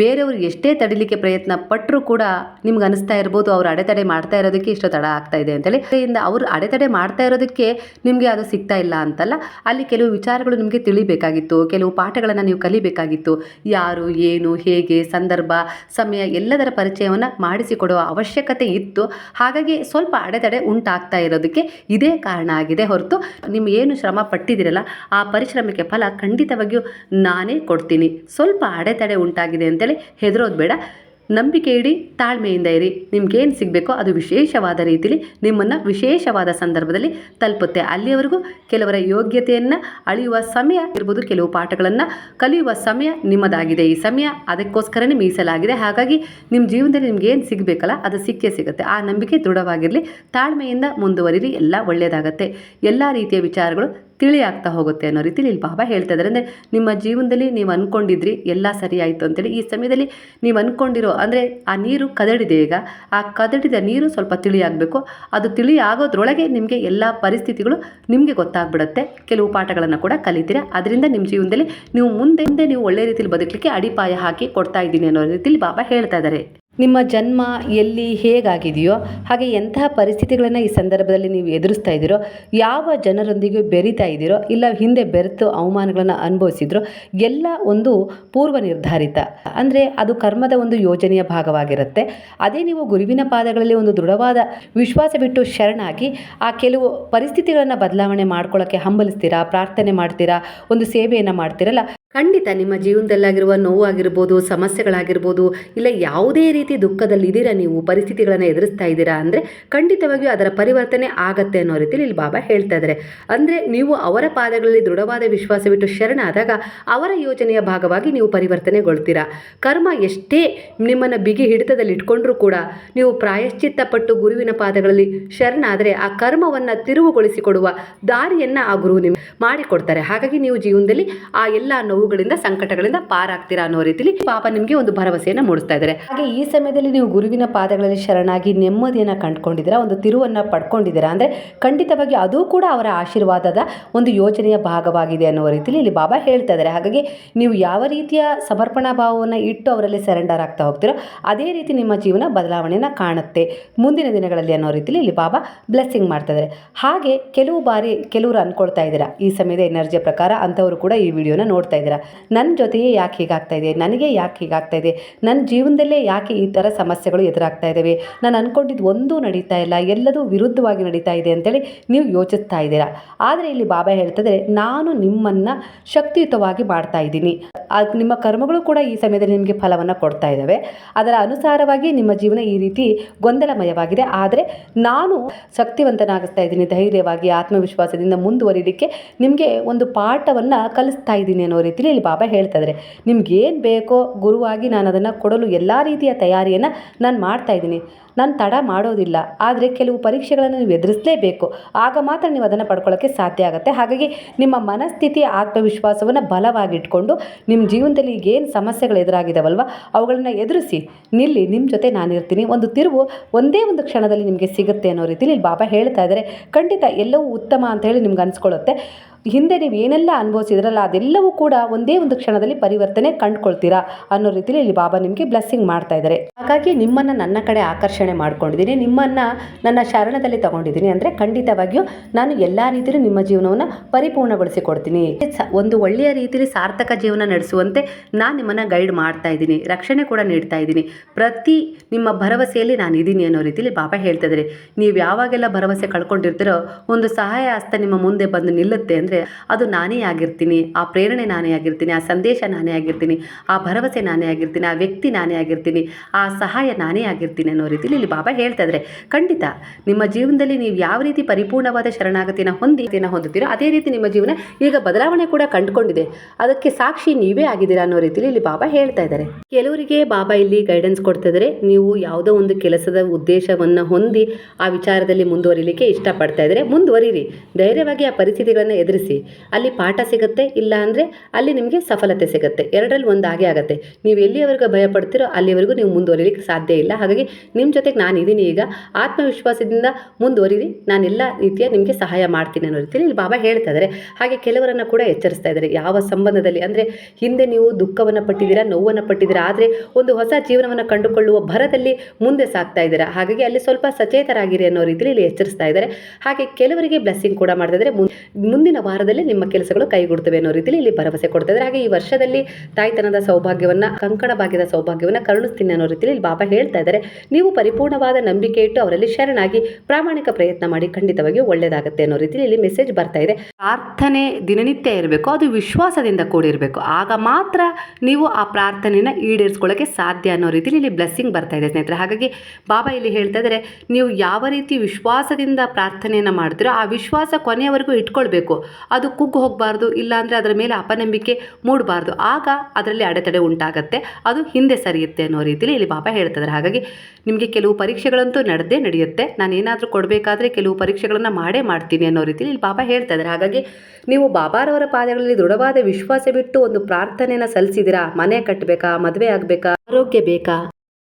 ಬೇರೆಯವರು ಎಷ್ಟೇ ತಡಿಲಿಕ್ಕೆ ಪ್ರಯತ್ನ ಪಟ್ಟರೂ ಕೂಡ ನಿಮ್ಗೆ ಅನಿಸ್ತಾ ಇರ್ಬೋದು, ಅವ್ರು ಅಡೆತಡೆ ಮಾಡ್ತಾ ಇರೋದಕ್ಕೆ ಇಷ್ಟು ತಡ ಆಗ್ತಾ ಇದೆ ಅಂತೇಳಿ. ಅದರಿಂದ ಅವರು ಅಡೆತಡೆ ಮಾಡ್ತಾ ಇರೋದಕ್ಕೆ ನಿಮಗೆ ಅದು ಸಿಗ್ತಾ ಇಲ್ಲ ಅಂತಲ್ಲ. ಅಲ್ಲಿ ಕೆಲವು ವಿಚಾರಗಳು ನಿಮಗೆ ತಿಳಿಬೇಕಾಗಿತ್ತು, ಕೆಲವು ಪಾಠಗಳನ್ನು ನೀವು ಕಲಿಬೇಕಾಗಿತ್ತು. ಯಾರು, ಏನು, ಹೇಗೆ, ಸಂದರ್ಭ, ಸಮಯ ಎಲ್ಲದರ ಪರಿಚಯವನ್ನು ಮಾಡಿಸಿಕೊಡುವ ಅವಶ್ಯಕತೆ ಇತ್ತು. ಹಾಗಾಗಿ ಸ್ವಲ್ಪ ಅಡೆತಡೆ ಉಂಟಾಗ್ತಾ ಇರೋದಕ್ಕೆ ಇದೇ ಕಾರಣ ಆಗಿದೆ ಹೊರತು ನಿಮ್ಮ ಏನು ಶ್ರಮ ಪಟ್ಟಿದ್ದೀರಲ್ಲ, ಆ ಪರಿಶ್ರಮಕ್ಕೆ ಫಲ ಖಂಡಿತವಾಗಿಯೂ ನಾನೇ ಕೊಡ್ತೀನಿ. ಸ್ವಲ್ಪ ಅಡೆತಡೆ ಉಂಟಾಗಿದೆ ಅಂತೇಳಿ ಹೆದರೋದು ಬೇಡ. ನಂಬಿಕೆ ಇಡಿ, ತಾಳ್ಮೆಯಿಂದ ಇರಿ. ನಿಮ್ಗೇನು ಸಿಗಬೇಕೋ ಅದು ವಿಶೇಷವಾದ ರೀತಿಲಿ ನಿಮ್ಮನ್ನು ವಿಶೇಷವಾದ ಸಂದರ್ಭದಲ್ಲಿ ತಲುಪುತ್ತೆ. ಅಲ್ಲಿಯವರೆಗೂ ಕೆಲವರ ಯೋಗ್ಯತೆಯನ್ನು ಅಳೆಯುವ ಸಮಯ ಇರ್ಬೋದು, ಕೆಲವು ಪಾಠಗಳನ್ನು ಕಲಿಯುವ ಸಮಯ ನಿಮ್ಮದಾಗಿದೆ. ಈ ಸಮಯ ಅದಕ್ಕೋಸ್ಕರನೇ ಮೀಸಲಾಗಿದೆ. ಹಾಗಾಗಿ ನಿಮ್ಮ ಜೀವನದಲ್ಲಿ ನಿಮ್ಗೆ ಏನು ಸಿಗಬೇಕಲ್ಲ, ಅದು ಸಿಕ್ಕೇ ಸಿಗುತ್ತೆ. ಆ ನಂಬಿಕೆ ದೃಢವಾಗಿರಲಿ, ತಾಳ್ಮೆಯಿಂದ ಮುಂದುವರಿರಿ, ಎಲ್ಲ ಒಳ್ಳೆಯದಾಗತ್ತೆ ಎಲ್ಲ ರೀತಿಯ ವಿಚಾರಗಳು ತಿಳಿ ಆಗ್ತಾ ಹೋಗುತ್ತೆ ಅನ್ನೋ ರೀತಿಲಿ ಇಲ್ಲಿ ಬಾಬಾ ಹೇಳ್ತಾ ಇದ್ದಾರೆ. ಅಂದರೆ ನಿಮ್ಮ ಜೀವನದಲ್ಲಿ ನೀವು ಅಂದ್ಕೊಂಡಿದ್ರಿ ಎಲ್ಲ ಸರಿ ಆಯಿತು ಅಂತೇಳಿ ಈ ಸಮಯದಲ್ಲಿ ನೀವು ಅಂದ್ಕೊಂಡಿರೋ ಅಂದರೆ ಆ ನೀರು ಕದಡಿದೆ ಈಗ, ಆ ಕದಡಿದ ನೀರು ಸ್ವಲ್ಪ ತಿಳಿಯಾಗಬೇಕು ಅದು ತಿಳಿ ಆಗೋದ್ರೊಳಗೆ ನಿಮಗೆ ಎಲ್ಲ ಪರಿಸ್ಥಿತಿಗಳು ನಿಮಗೆ ಗೊತ್ತಾಗ್ಬಿಡುತ್ತೆ. ಕೆಲವು ಪಾಠಗಳನ್ನು ಕೂಡ ಕಲಿತೀರಾ? ಅದರಿಂದ ನಿಮ್ಮ ಜೀವನದಲ್ಲಿ ನೀವು ಮುಂದೆ ಮುಂದೆ ನೀವು ಒಳ್ಳೆ ರೀತಿಯಲ್ಲಿ ಬದುಕಲಿಕ್ಕೆ ಅಡಿಪಾಯ ಹಾಕಿ ಕೊಡ್ತಾ ಇದ್ದೀನಿ ಅನ್ನೋ ರೀತಿಲಿ ಬಾಬಾ ಹೇಳ್ತಾ ಇದ್ದಾರೆ. ನಿಮ್ಮ ಜನ್ಮ ಎಲ್ಲಿ ಹೇಗಾಗಿದೆಯೋ ಹಾಗೆ ಎಂತಹ ಪರಿಸ್ಥಿತಿಗಳನ್ನು ಈ ಸಂದರ್ಭದಲ್ಲಿ ನೀವು ಎದುರಿಸ್ತಾ ಇದ್ದೀರೋ, ಯಾವ ಜನರೊಂದಿಗೆ ಬೆರಿತಾ ಇದ್ದೀರೋ, ಇಲ್ಲ ಹಿಂದೆ ಬೆರೆತು ಅವಮಾನಗಳನ್ನು ಅನುಭವಿಸಿದ್ರೋ, ಎಲ್ಲ ಒಂದು ಪೂರ್ವ ನಿರ್ಧಾರಿತ. ಅಂದರೆ ಅದು ಕರ್ಮದ ಒಂದು ಯೋಜನೆಯ ಭಾಗವಾಗಿರುತ್ತೆ. ಅದೇ ನೀವು ಗುರುವಿನ ಪಾದಗಳಲ್ಲಿ ಒಂದು ದೃಢವಾದ ವಿಶ್ವಾಸ ಬಿಟ್ಟು ಶರಣಾಗಿ ಆ ಕೆಲವು ಪರಿಸ್ಥಿತಿಗಳನ್ನು ಬದಲಾವಣೆ ಮಾಡ್ಕೊಳ್ಳೋಕ್ಕೆ ಹಂಬಲಿಸ್ತೀರಾ, ಪ್ರಾರ್ಥನೆ ಮಾಡ್ತೀರಾ, ಒಂದು ಸೇವೆಯನ್ನು ಮಾಡ್ತೀರಲ್ಲ ಖಂಡಿತ ನಿಮ್ಮ ಜೀವನದಲ್ಲಾಗಿರುವ ನೋವಾಗಿರ್ಬೋದು, ಸಮಸ್ಯೆಗಳಾಗಿರ್ಬೋದು, ಇಲ್ಲ ಯಾವುದೇ ರೀತಿ ದುಃಖದಲ್ಲಿ ಇದ್ದೀರಾ ನೀವು ಪರಿಸ್ಥಿತಿಗಳನ್ನು ಎದುರಿಸ್ತಾ ಇದ್ದೀರಾ ಅಂದರೆ ಖಂಡಿತವಾಗಿಯೂ ಅದರ ಪರಿವರ್ತನೆ ಆಗತ್ತೆ ಅನ್ನೋ ರೀತಿಯಲ್ಲಿ ಇಲ್ಲಿ ಬಾಬಾ ಹೇಳ್ತಾ ಇದ್ದಾರೆ. ಅಂದರೆ ನೀವು ಅವರ ಪಾದಗಳಲ್ಲಿ ದೃಢವಾದ ವಿಶ್ವಾಸವಿಟ್ಟು ಶರಣಾದಾಗ ಅವರ ಯೋಜನೆಯ ಭಾಗವಾಗಿ ನೀವು ಪರಿವರ್ತನೆಗೊಳ್ತೀರಾ. ಕರ್ಮ ಎಷ್ಟೇ ನಿಮ್ಮನ್ನು ಬಿಗಿ ಹಿಡಿತದಲ್ಲಿ ಇಟ್ಕೊಂಡ್ರೂ ಕೂಡ ನೀವು ಪ್ರಾಯಶ್ಚಿತ್ತ ಪಟ್ಟು ಗುರುವಿನ ಪಾದಗಳಲ್ಲಿ ಶರಣಾದರೆ ಆ ಕರ್ಮವನ್ನು ತಿರುವುಗೊಳಿಸಿಕೊಡುವ ದಾರಿಯನ್ನು ಆ ಗುರು ನಿಮಗೆ ಮಾಡಿಕೊಡ್ತಾರೆ. ಹಾಗಾಗಿ ನೀವು ಜೀವನದಲ್ಲಿ ಆ ಎಲ್ಲ ನೋವುಗಳಿಂದ ಸಂಕಟಗಳಿಂದ ಪಾರಾಗ್ತೀರಾ ಅನ್ನೋ ರೀತಿಲಿ ಪಾಪ ನಿಮಗೆ ಒಂದು ಭರವಸೆಯನ್ನು ಮೂಡಿಸ್ತಾ ಇದ್ದಾರೆ. ಹಾಗೆ ಈ ಸಮಯದಲ್ಲಿ ನೀವು ಗುರುವಿನ ಪಾದಗಳಲ್ಲಿ ಶರಣಾಗಿ ನೆಮ್ಮದಿಯನ್ನು ಕಂಡುಕೊಂಡಿದ್ದೀರಾ, ಒಂದು ತಿರುವನ್ನು ಪಡ್ಕೊಂಡಿದ್ದೀರಾ ಅಂದರೆ ಖಂಡಿತವಾಗಿ ಅದು ಕೂಡ ಅವರ ಆಶೀರ್ವಾದದ ಒಂದು ಯೋಜನೆಯ ಭಾಗವಾಗಿದೆ ಅನ್ನೋ ರೀತಿಲಿ ಇಲ್ಲಿ ಬಾಬಾ ಹೇಳ್ತಾ ಇದ್ದಾರೆ. ಹಾಗಾಗಿ ನೀವು ಯಾವ ರೀತಿಯ ಸಮರ್ಪಣಾ ಭಾವವನ್ನು ಇಟ್ಟು ಅವರಲ್ಲಿ ಸರೆಂಡರ್ ಆಗ್ತಾ ಹೋಗ್ತೀರೋ ಅದೇ ರೀತಿ ನಿಮ್ಮ ಜೀವನ ಬದಲಾವಣೆಯನ್ನು ಕಾಣುತ್ತೆ ಮುಂದಿನ ದಿನಗಳಲ್ಲಿ ಅನ್ನೋ ರೀತಿಲಿ ಇಲ್ಲಿ ಬಾಬಾ ಬ್ಲೆಸ್ಸಿಂಗ್ ಮಾಡ್ತಾ ಇದ್ದಾರೆ. ಹಾಗೆ ಕೆಲವು ಬಾರಿ ಕೆಲವರು ಅನ್ಕೊಳ್ತಾ ಇದ್ದೀರಾ, ಈ ಸಮಯದ ಎನರ್ಜಿಯ ಪ್ರಕಾರ ಅಂಥವರು ಕೂಡ ಈ ವಿಡಿಯೋನ ನೋಡ್ತಾ ಇದ್ದೀರಾ. ನನ್ನ ಜೊತೆಯೇ ಯಾಕೆ ಹೀಗಾಗ್ತಾ ಇದೆ? ನನಗೆ ಯಾಕೆ ಹೀಗಾಗ್ತಾ ಇದೆ? ನನ್ನ ಜೀವನದಲ್ಲೇ ಯಾಕೆ ಈ ಥರ ಸಮಸ್ಯೆಗಳು ಎದುರಾಗ್ತಾ ಇದ್ದಾವೆ ನಾನು ಅಂದ್ಕೊಂಡಿದ್ದು ಒಂದೂ ನಡೀತಾ ಇಲ್ಲ. ಎಲ್ಲದೂ ವಿರುದ್ಧವಾಗಿ ನಡೀತಾ ಇದೆ ಅಂತೇಳಿ ನೀವು ಯೋಚಿಸ್ತಾ ಇದ್ದೀರಾ? ಆದರೆ ಇಲ್ಲಿ ಬಾಬಾ ಹೇಳ್ತಿದ್ರೆ, ನಾನು ನಿಮ್ಮನ್ನು ಶಕ್ತಿಯುತವಾಗಿ ಮಾಡ್ತಾ ಇದ್ದೀನಿ. ಅದು ನಿಮ್ಮ ಕರ್ಮಗಳು ಕೂಡ ಈ ಸಮಯದಲ್ಲಿ ನಿಮಗೆ ಫಲವನ್ನು ಕೊಡ್ತಾ ಇದ್ದಾವೆ ಅದರ ಅನುಸಾರವಾಗಿ ನಿಮ್ಮ ಜೀವನ ಈ ರೀತಿ ಗೊಂದಲಮಯವಾಗಿದೆ. ಆದರೆ ನಾನು ಶಕ್ತಿವಂತನಾಗಿಸ್ತಾ ಇದ್ದೀನಿ, ಧೈರ್ಯವಾಗಿ, ಆತ್ಮವಿಶ್ವಾಸದಿಂದ ಮುಂದುವರಿಲಿಕ್ಕೆ ನಿಮಗೆ ಒಂದು ಪಾಠವನ್ನು ಕಲಿಸ್ತಾ ಇದ್ದೀನಿ ಅನ್ನೋ ರೀತಿಯಲ್ಲಿ ಇಲ್ಲಿ ಬಾಬಾ ಹೇಳ್ತಾ ಇದ್ದಾರೆ ನಿಮ್ಗೆ ಏನು ಬೇಕೋ ಗುರುವಾಗಿ ನಾನು ಅದನ್ನು ಕೊಡಲು ಎಲ್ಲ ರೀತಿಯ ತಯಾರಿಯನ್ನು ನಾನು ಮಾಡ್ತಾ ಇದ್ದೀನಿ. ನಾನು ತಡ ಮಾಡೋದಿಲ್ಲ. ಆದರೆ ಕೆಲವು ಪರೀಕ್ಷೆಗಳನ್ನು ನೀವು ಎದುರಿಸಲೇಬೇಕು. ಆಗ ಮಾತ್ರ ನೀವು ಅದನ್ನು ಪಡ್ಕೊಳ್ಳೋಕ್ಕೆ ಸಾಧ್ಯ ಆಗುತ್ತೆ. ಹಾಗಾಗಿ ನಿಮ್ಮ ಮನಸ್ಥಿತಿ, ಆತ್ಮವಿಶ್ವಾಸವನ್ನು ಬಲವಾಗಿಟ್ಕೊಂಡು ನಿಮ್ಮ ಜೀವನದಲ್ಲಿ ಏನು ಸಮಸ್ಯೆಗಳು ಎದುರಾಗಿದ್ದಾವಲ್ವ ಅವುಗಳನ್ನ ಎದುರಿಸಿ ನಿಲ್ಲಿ ನಿಮ್ಮ ಜೊತೆ ನಾನಿರ್ತೀನಿ ಒಂದು ತಿರುವು ಒಂದೇ ಒಂದು ಕ್ಷಣದಲ್ಲಿ ನಿಮಗೆ ಸಿಗುತ್ತೆ ಅನ್ನೋ ರೀತಿಯಲ್ಲಿ ಬಾಬಾ ಹೇಳ್ತಾ ಇದ್ದಾರೆ ಖಂಡಿತ ಎಲ್ಲವೂ ಉತ್ತಮ ಅಂತ ಹೇಳಿ ನಿಮ್ಗೆ ಅನಿಸ್ಕೊಳ್ಳುತ್ತೆ ಹಿಂದೆ ನೀವು ಏನೆಲ್ಲ ಅನುಭವಿಸಿದ್ರಲ್ಲ, ಅದೆಲ್ಲವೂ ಕೂಡ ಒಂದೇ ಒಂದು ಕ್ಷಣದಲ್ಲಿ ಪರಿವರ್ತನೆ ಕಂಡುಕೊಳ್ತೀರಾ ಅನ್ನೋ ರೀತಿಲಿ ಇಲ್ಲಿ ಬಾಬಾ ನಿಮಗೆ ಬ್ಲೆಸ್ಸಿಂಗ್ ಮಾಡ್ತಾ ಇದ್ದಾರೆ. ಹಾಗಾಗಿ ನಿಮ್ಮನ್ನು ನನ್ನ ಕಡೆ ಆಕರ್ಷಣೆ ಮಾಡ್ಕೊಂಡಿದ್ದೀನಿ, ನಿಮ್ಮನ್ನು ನನ್ನ ಶರಣದಲ್ಲಿ ತಗೊಂಡಿದ್ದೀನಿ. ಅಂದರೆ ಖಂಡಿತವಾಗಿಯೂ ನಾನು ಎಲ್ಲ ರೀತಿಯಲ್ಲೂ ನಿಮ್ಮ ಜೀವನವನ್ನು ಪರಿಪೂರ್ಣಗೊಳಿಸಿಕೊಡ್ತೀನಿ. ಒಂದು ಒಳ್ಳೆಯ ರೀತಿಯಲ್ಲಿ ಸಾರ್ಥಕ ಜೀವನ ನಡೆಸುವಂತೆ ನಾನು ನಿಮ್ಮನ್ನು ಗೈಡ್ ಮಾಡ್ತಾ ಇದ್ದೀನಿ, ರಕ್ಷಣೆ ಕೂಡ ನೀಡ್ತಾ ಇದ್ದೀನಿ. ಪ್ರತಿ ನಿಮ್ಮ ಭರವಸೆಯಲ್ಲಿ ನಾನು ಇದ್ದೀನಿ ಅನ್ನೋ ರೀತಿಯಲ್ಲಿ ಬಾಬಾ ಹೇಳ್ತಾ ಇದ್ದಾರೆ. ನೀವು ಯಾವಾಗೆಲ್ಲ ಭರವಸೆ ಕಳ್ಕೊಂಡಿರ್ತೀರೋ, ಒಂದು ಸಹಾಯ ಹಸ್ತ ನಿಮ್ಮ ಮುಂದೆ ಬಂದು ನಿಲ್ಲುತ್ತೆ ಅಂದರೆ ಅಂದರೆ ಅದು ನಾನೇ ಆಗಿರ್ತೀನಿ, ಆ ಪ್ರೇರಣೆ ನಾನೇ ಆಗಿರ್ತೀನಿ, ಆ ಸಂದೇಶ ನಾನೇ ಆಗಿರ್ತೀನಿ, ಆ ಭರವಸೆ ನಾನೇ ಆಗಿರ್ತೀನಿ, ಆ ವ್ಯಕ್ತಿ ನಾನೇ ಆಗಿರ್ತೀನಿ, ಆ ಸಹಾಯ ನಾನೇ ಆಗಿರ್ತೀನಿ ಅನ್ನೋ ರೀತಿಯಲ್ಲಿ ಇಲ್ಲಿ ಬಾಬಾ ಹೇಳ್ತಾ ಇದ್ದಾರೆ ಖಂಡಿತ ನಿಮ್ಮ ಜೀವನದಲ್ಲಿ ನೀವು ಯಾವ ರೀತಿ ಪರಿಪೂರ್ಣವಾದ ಶರಣಾಗತಿನ ಹೊಂದಿ ಹೊಂದುತ್ತೀರೋ ಅದೇ ರೀತಿ ನಿಮ್ಮ ಜೀವನ ಈಗ ಬದಲಾವಣೆ ಕೂಡ ಕಂಡುಕೊಂಡಿದೆ. ಅದಕ್ಕೆ ಸಾಕ್ಷಿ ನೀವೇ ಆಗಿದ್ದೀರಾ ಅನ್ನೋ ರೀತಿಯಲ್ಲಿ ಇಲ್ಲಿ ಬಾಬಾ ಹೇಳ್ತಾ ಇದ್ದಾರೆ ಕೆಲವರಿಗೆ ಬಾಬಾ ಇಲ್ಲಿ ಗೈಡೆನ್ಸ್ ಕೊಡ್ತಾ ಇದ್ರೆ. ನೀವು ಯಾವುದೋ ಒಂದು ಕೆಲಸದ ಉದ್ದೇಶವನ್ನು ಹೊಂದಿ ಆ ವಿಚಾರದಲ್ಲಿ ಮುಂದುವರಿಲಿಕ್ಕೆ ಇಷ್ಟಪಡ್ತಾ ಇದ್ದಾರೆ ಮುಂದುವರಿರಿ. ಧೈರ್ಯವಾಗಿ ಆ ಪರಿಸ್ಥಿತಿಗಳನ್ನು ಎದುರಿಸಿ. ಅಲ್ಲಿ ಪಾಠ ಸಿಗುತ್ತೆ, ಇಲ್ಲ ಅಂದರೆ ಅಲ್ಲಿ ನಿಮಗೆ ಸಫಲತೆ ಸಿಗುತ್ತೆ. ಎರಡರಲ್ಲಿ ಒಂದು ಆಗೇ ಆಗುತ್ತೆ. ನೀವು ಎಲ್ಲಿಯವರೆಗೂ ಭಯ ಪಡ್ತೀರೋ ಅಲ್ಲಿವರೆಗೂ ನೀವು ಮುಂದುವರಿಲಿಕ್ಕೆ ಸಾಧ್ಯ ಇಲ್ಲ. ಹಾಗಾಗಿ ನಿಮ್ಮ ಜೊತೆಗೆ ನಾನು ಇದ್ದೀನಿ ಈಗ. ಆತ್ಮವಿಶ್ವಾಸದಿಂದ ಮುಂದುವರಿರಿ. ನಾನೆಲ್ಲ ರೀತಿಯ ನಿಮಗೆ ಸಹಾಯ ಮಾಡ್ತೀನಿ ಅನ್ನೋ ರೀತಿಯಲ್ಲಿ ಇಲ್ಲಿ ಬಾಬಾ ಹೇಳ್ತಾ ಇದ್ದಾರೆ ಹಾಗೆ ಕೆಲವರನ್ನು ಕೂಡ ಎಚ್ಚರಿಸ್ತಾ ಇದ್ದಾರೆ ಯಾವ ಸಂಬಂಧದಲ್ಲಿ ಅಂದರೆ ಹಿಂದೆ ನೀವು ದುಃಖವನ್ನು ಪಟ್ಟಿದ್ದೀರಾ, ನೋವನ್ನು ಪಟ್ಟಿದ್ದೀರಾ, ಆದರೆ ಒಂದು ಹೊಸ ಜೀವನವನ್ನು ಕಂಡುಕೊಳ್ಳುವ ಭರದಲ್ಲಿ ಮುಂದೆ ಸಾಗ್ತಾ ಇದ್ದೀರಾ. ಹಾಗಾಗಿ ಅಲ್ಲಿ ಸ್ವಲ್ಪ ಸಚೇತರಾಗಿರಿ ಅನ್ನೋ ರೀತಿಯಲ್ಲಿ ಇಲ್ಲಿ ಎಚ್ಚರಿಸ್ತಾ ಇದ್ದಾರೆ ಹಾಗೆ ಕೆಲವರಿಗೆ ಬ್ಲೆಸ್ಸಿಂಗ್ ಕೂಡ ಮಾಡ್ತಾ ಇದ್ದಾರೆ ಮುಂದಿನ ವಾರದಲ್ಲಿ ನಿಮ್ಮ ಕೆಲಸಗಳು ಕೈಗೂಡ್ತವೆ ಅನ್ನೋ ರೀತಿಯಲ್ಲಿ ಇಲ್ಲಿ ಭರವಸೆ ಕೊಡ್ತಾ ಹಾಗೆ ಈ ವರ್ಷದಲ್ಲಿ ತಾಯ್ತನದ ಸೌಭಾಗ್ಯವನ್ನು, ಕಂಕಣ ಭಾಗ್ಯದ ಸೌಭಾಗ್ಯವನ್ನು ಕರುಣಿಸ್ತೀನಿ ಅನ್ನೋ ರೀತಿಯಲ್ಲಿ ಇಲ್ಲಿ ಬಾಬಾ ಹೇಳ್ತಾ ಇದ್ದಾರೆ ನೀವು ಪರಿಪೂರ್ಣವಾದ ನಂಬಿಕೆ ಇಟ್ಟು ಅವರಲ್ಲಿ ಶರಣಾಗಿ ಪ್ರಾಮಾಣಿಕ ಪ್ರಯತ್ನ ಮಾಡಿ ಖಂಡಿತವಾಗಿಯೂ ಒಳ್ಳೆಯದಾಗುತ್ತೆ ಅನ್ನೋ ರೀತಿಯಲ್ಲಿ ಇಲ್ಲಿ ಮೆಸೇಜ್ ಬರ್ತಾ ಇದೆ. ಪ್ರಾರ್ಥನೆ ದಿನನಿತ್ಯ ಇರಬೇಕು, ಅದು ವಿಶ್ವಾಸದಿಂದ ಕೂಡಿರಬೇಕು. ಆಗ ಮಾತ್ರ ನೀವು ಆ ಪ್ರಾರ್ಥನೆಯನ್ನು ಈಡೇರಿಸ್ಕೊಳ್ಳೋಕ್ಕೆ ಸಾಧ್ಯ ಅನ್ನೋ ರೀತಿಯಲ್ಲಿ ಇಲ್ಲಿ ಬ್ಲೆಸ್ಸಿಂಗ್ ಬರ್ತಾ ಇದೆ ಸ್ನೇಹಿತರೆ. ಹಾಗಾಗಿ ಬಾಬಾ ಇಲ್ಲಿ ಹೇಳ್ತಾ ಇದ್ದಾರೆ ನೀವು ಯಾವ ರೀತಿ ವಿಶ್ವಾಸದಿಂದ ಪ್ರಾರ್ಥನೆಯನ್ನು ಮಾಡ್ತೀರೋ ಆ ವಿಶ್ವಾಸ ಕೊನೆಯವರೆಗೂ ಇಟ್ಕೊಳ್ಬೇಕು. ಅದು ಕುಗ್ಗು ಹೋಗಬಾರ್ದು, ಇಲ್ಲಾಂದರೆ ಅದರ ಮೇಲೆ ಅಪನಂಬಿಕೆ ಮೂಡಬಾರ್ದು. ಆಗ ಅದರಲ್ಲಿ ಅಡೆತಡೆ ಉಂಟಾಗುತ್ತೆ. ಅದು ಹಿಂದೆ ಸರಿಯುತ್ತೆ ಅನ್ನೋ ರೀತಿಯಲ್ಲಿ ಇಲ್ಲಿ ಬಾಬಾ ಹೇಳ್ತಿದ್ದಾರೆ ಹಾಗಾಗಿ ನಿಮಗೆ ಕೆಲವು ಪರೀಕ್ಷೆಗಳಂತೂ ನಡೆದೇ ನಡೆಯುತ್ತೆ. ನಾನು ಏನಾದರೂ ಕೊಡಬೇಕಾದ್ರೆ ಕೆಲವು ಪರೀಕ್ಷೆಗಳನ್ನು ಮಾಡೇ ಮಾಡ್ತೀನಿ ಅನ್ನೋ ರೀತಿಯಲ್ಲಿ ಇಲ್ಲಿ ಬಾಬಾ ಹೇಳ್ತಾ ಇದ್ದಾರೆ ಹಾಗಾಗಿ ನೀವು ಬಾಬಾರವರ ಪಾದಗಳಲ್ಲಿ ದೃಢವಾದ ವಿಶ್ವಾಸ ಬಿಟ್ಟು ಒಂದು ಪ್ರಾರ್ಥನೆಯನ್ನು ಸಲ್ಲಿಸಿದಿರಾ ಮನೆ ಕಟ್ಟಬೇಕಾ ಮದುವೆ ಆಗಬೇಕಾ? ಆರೋಗ್ಯ ಬೇಕಾ?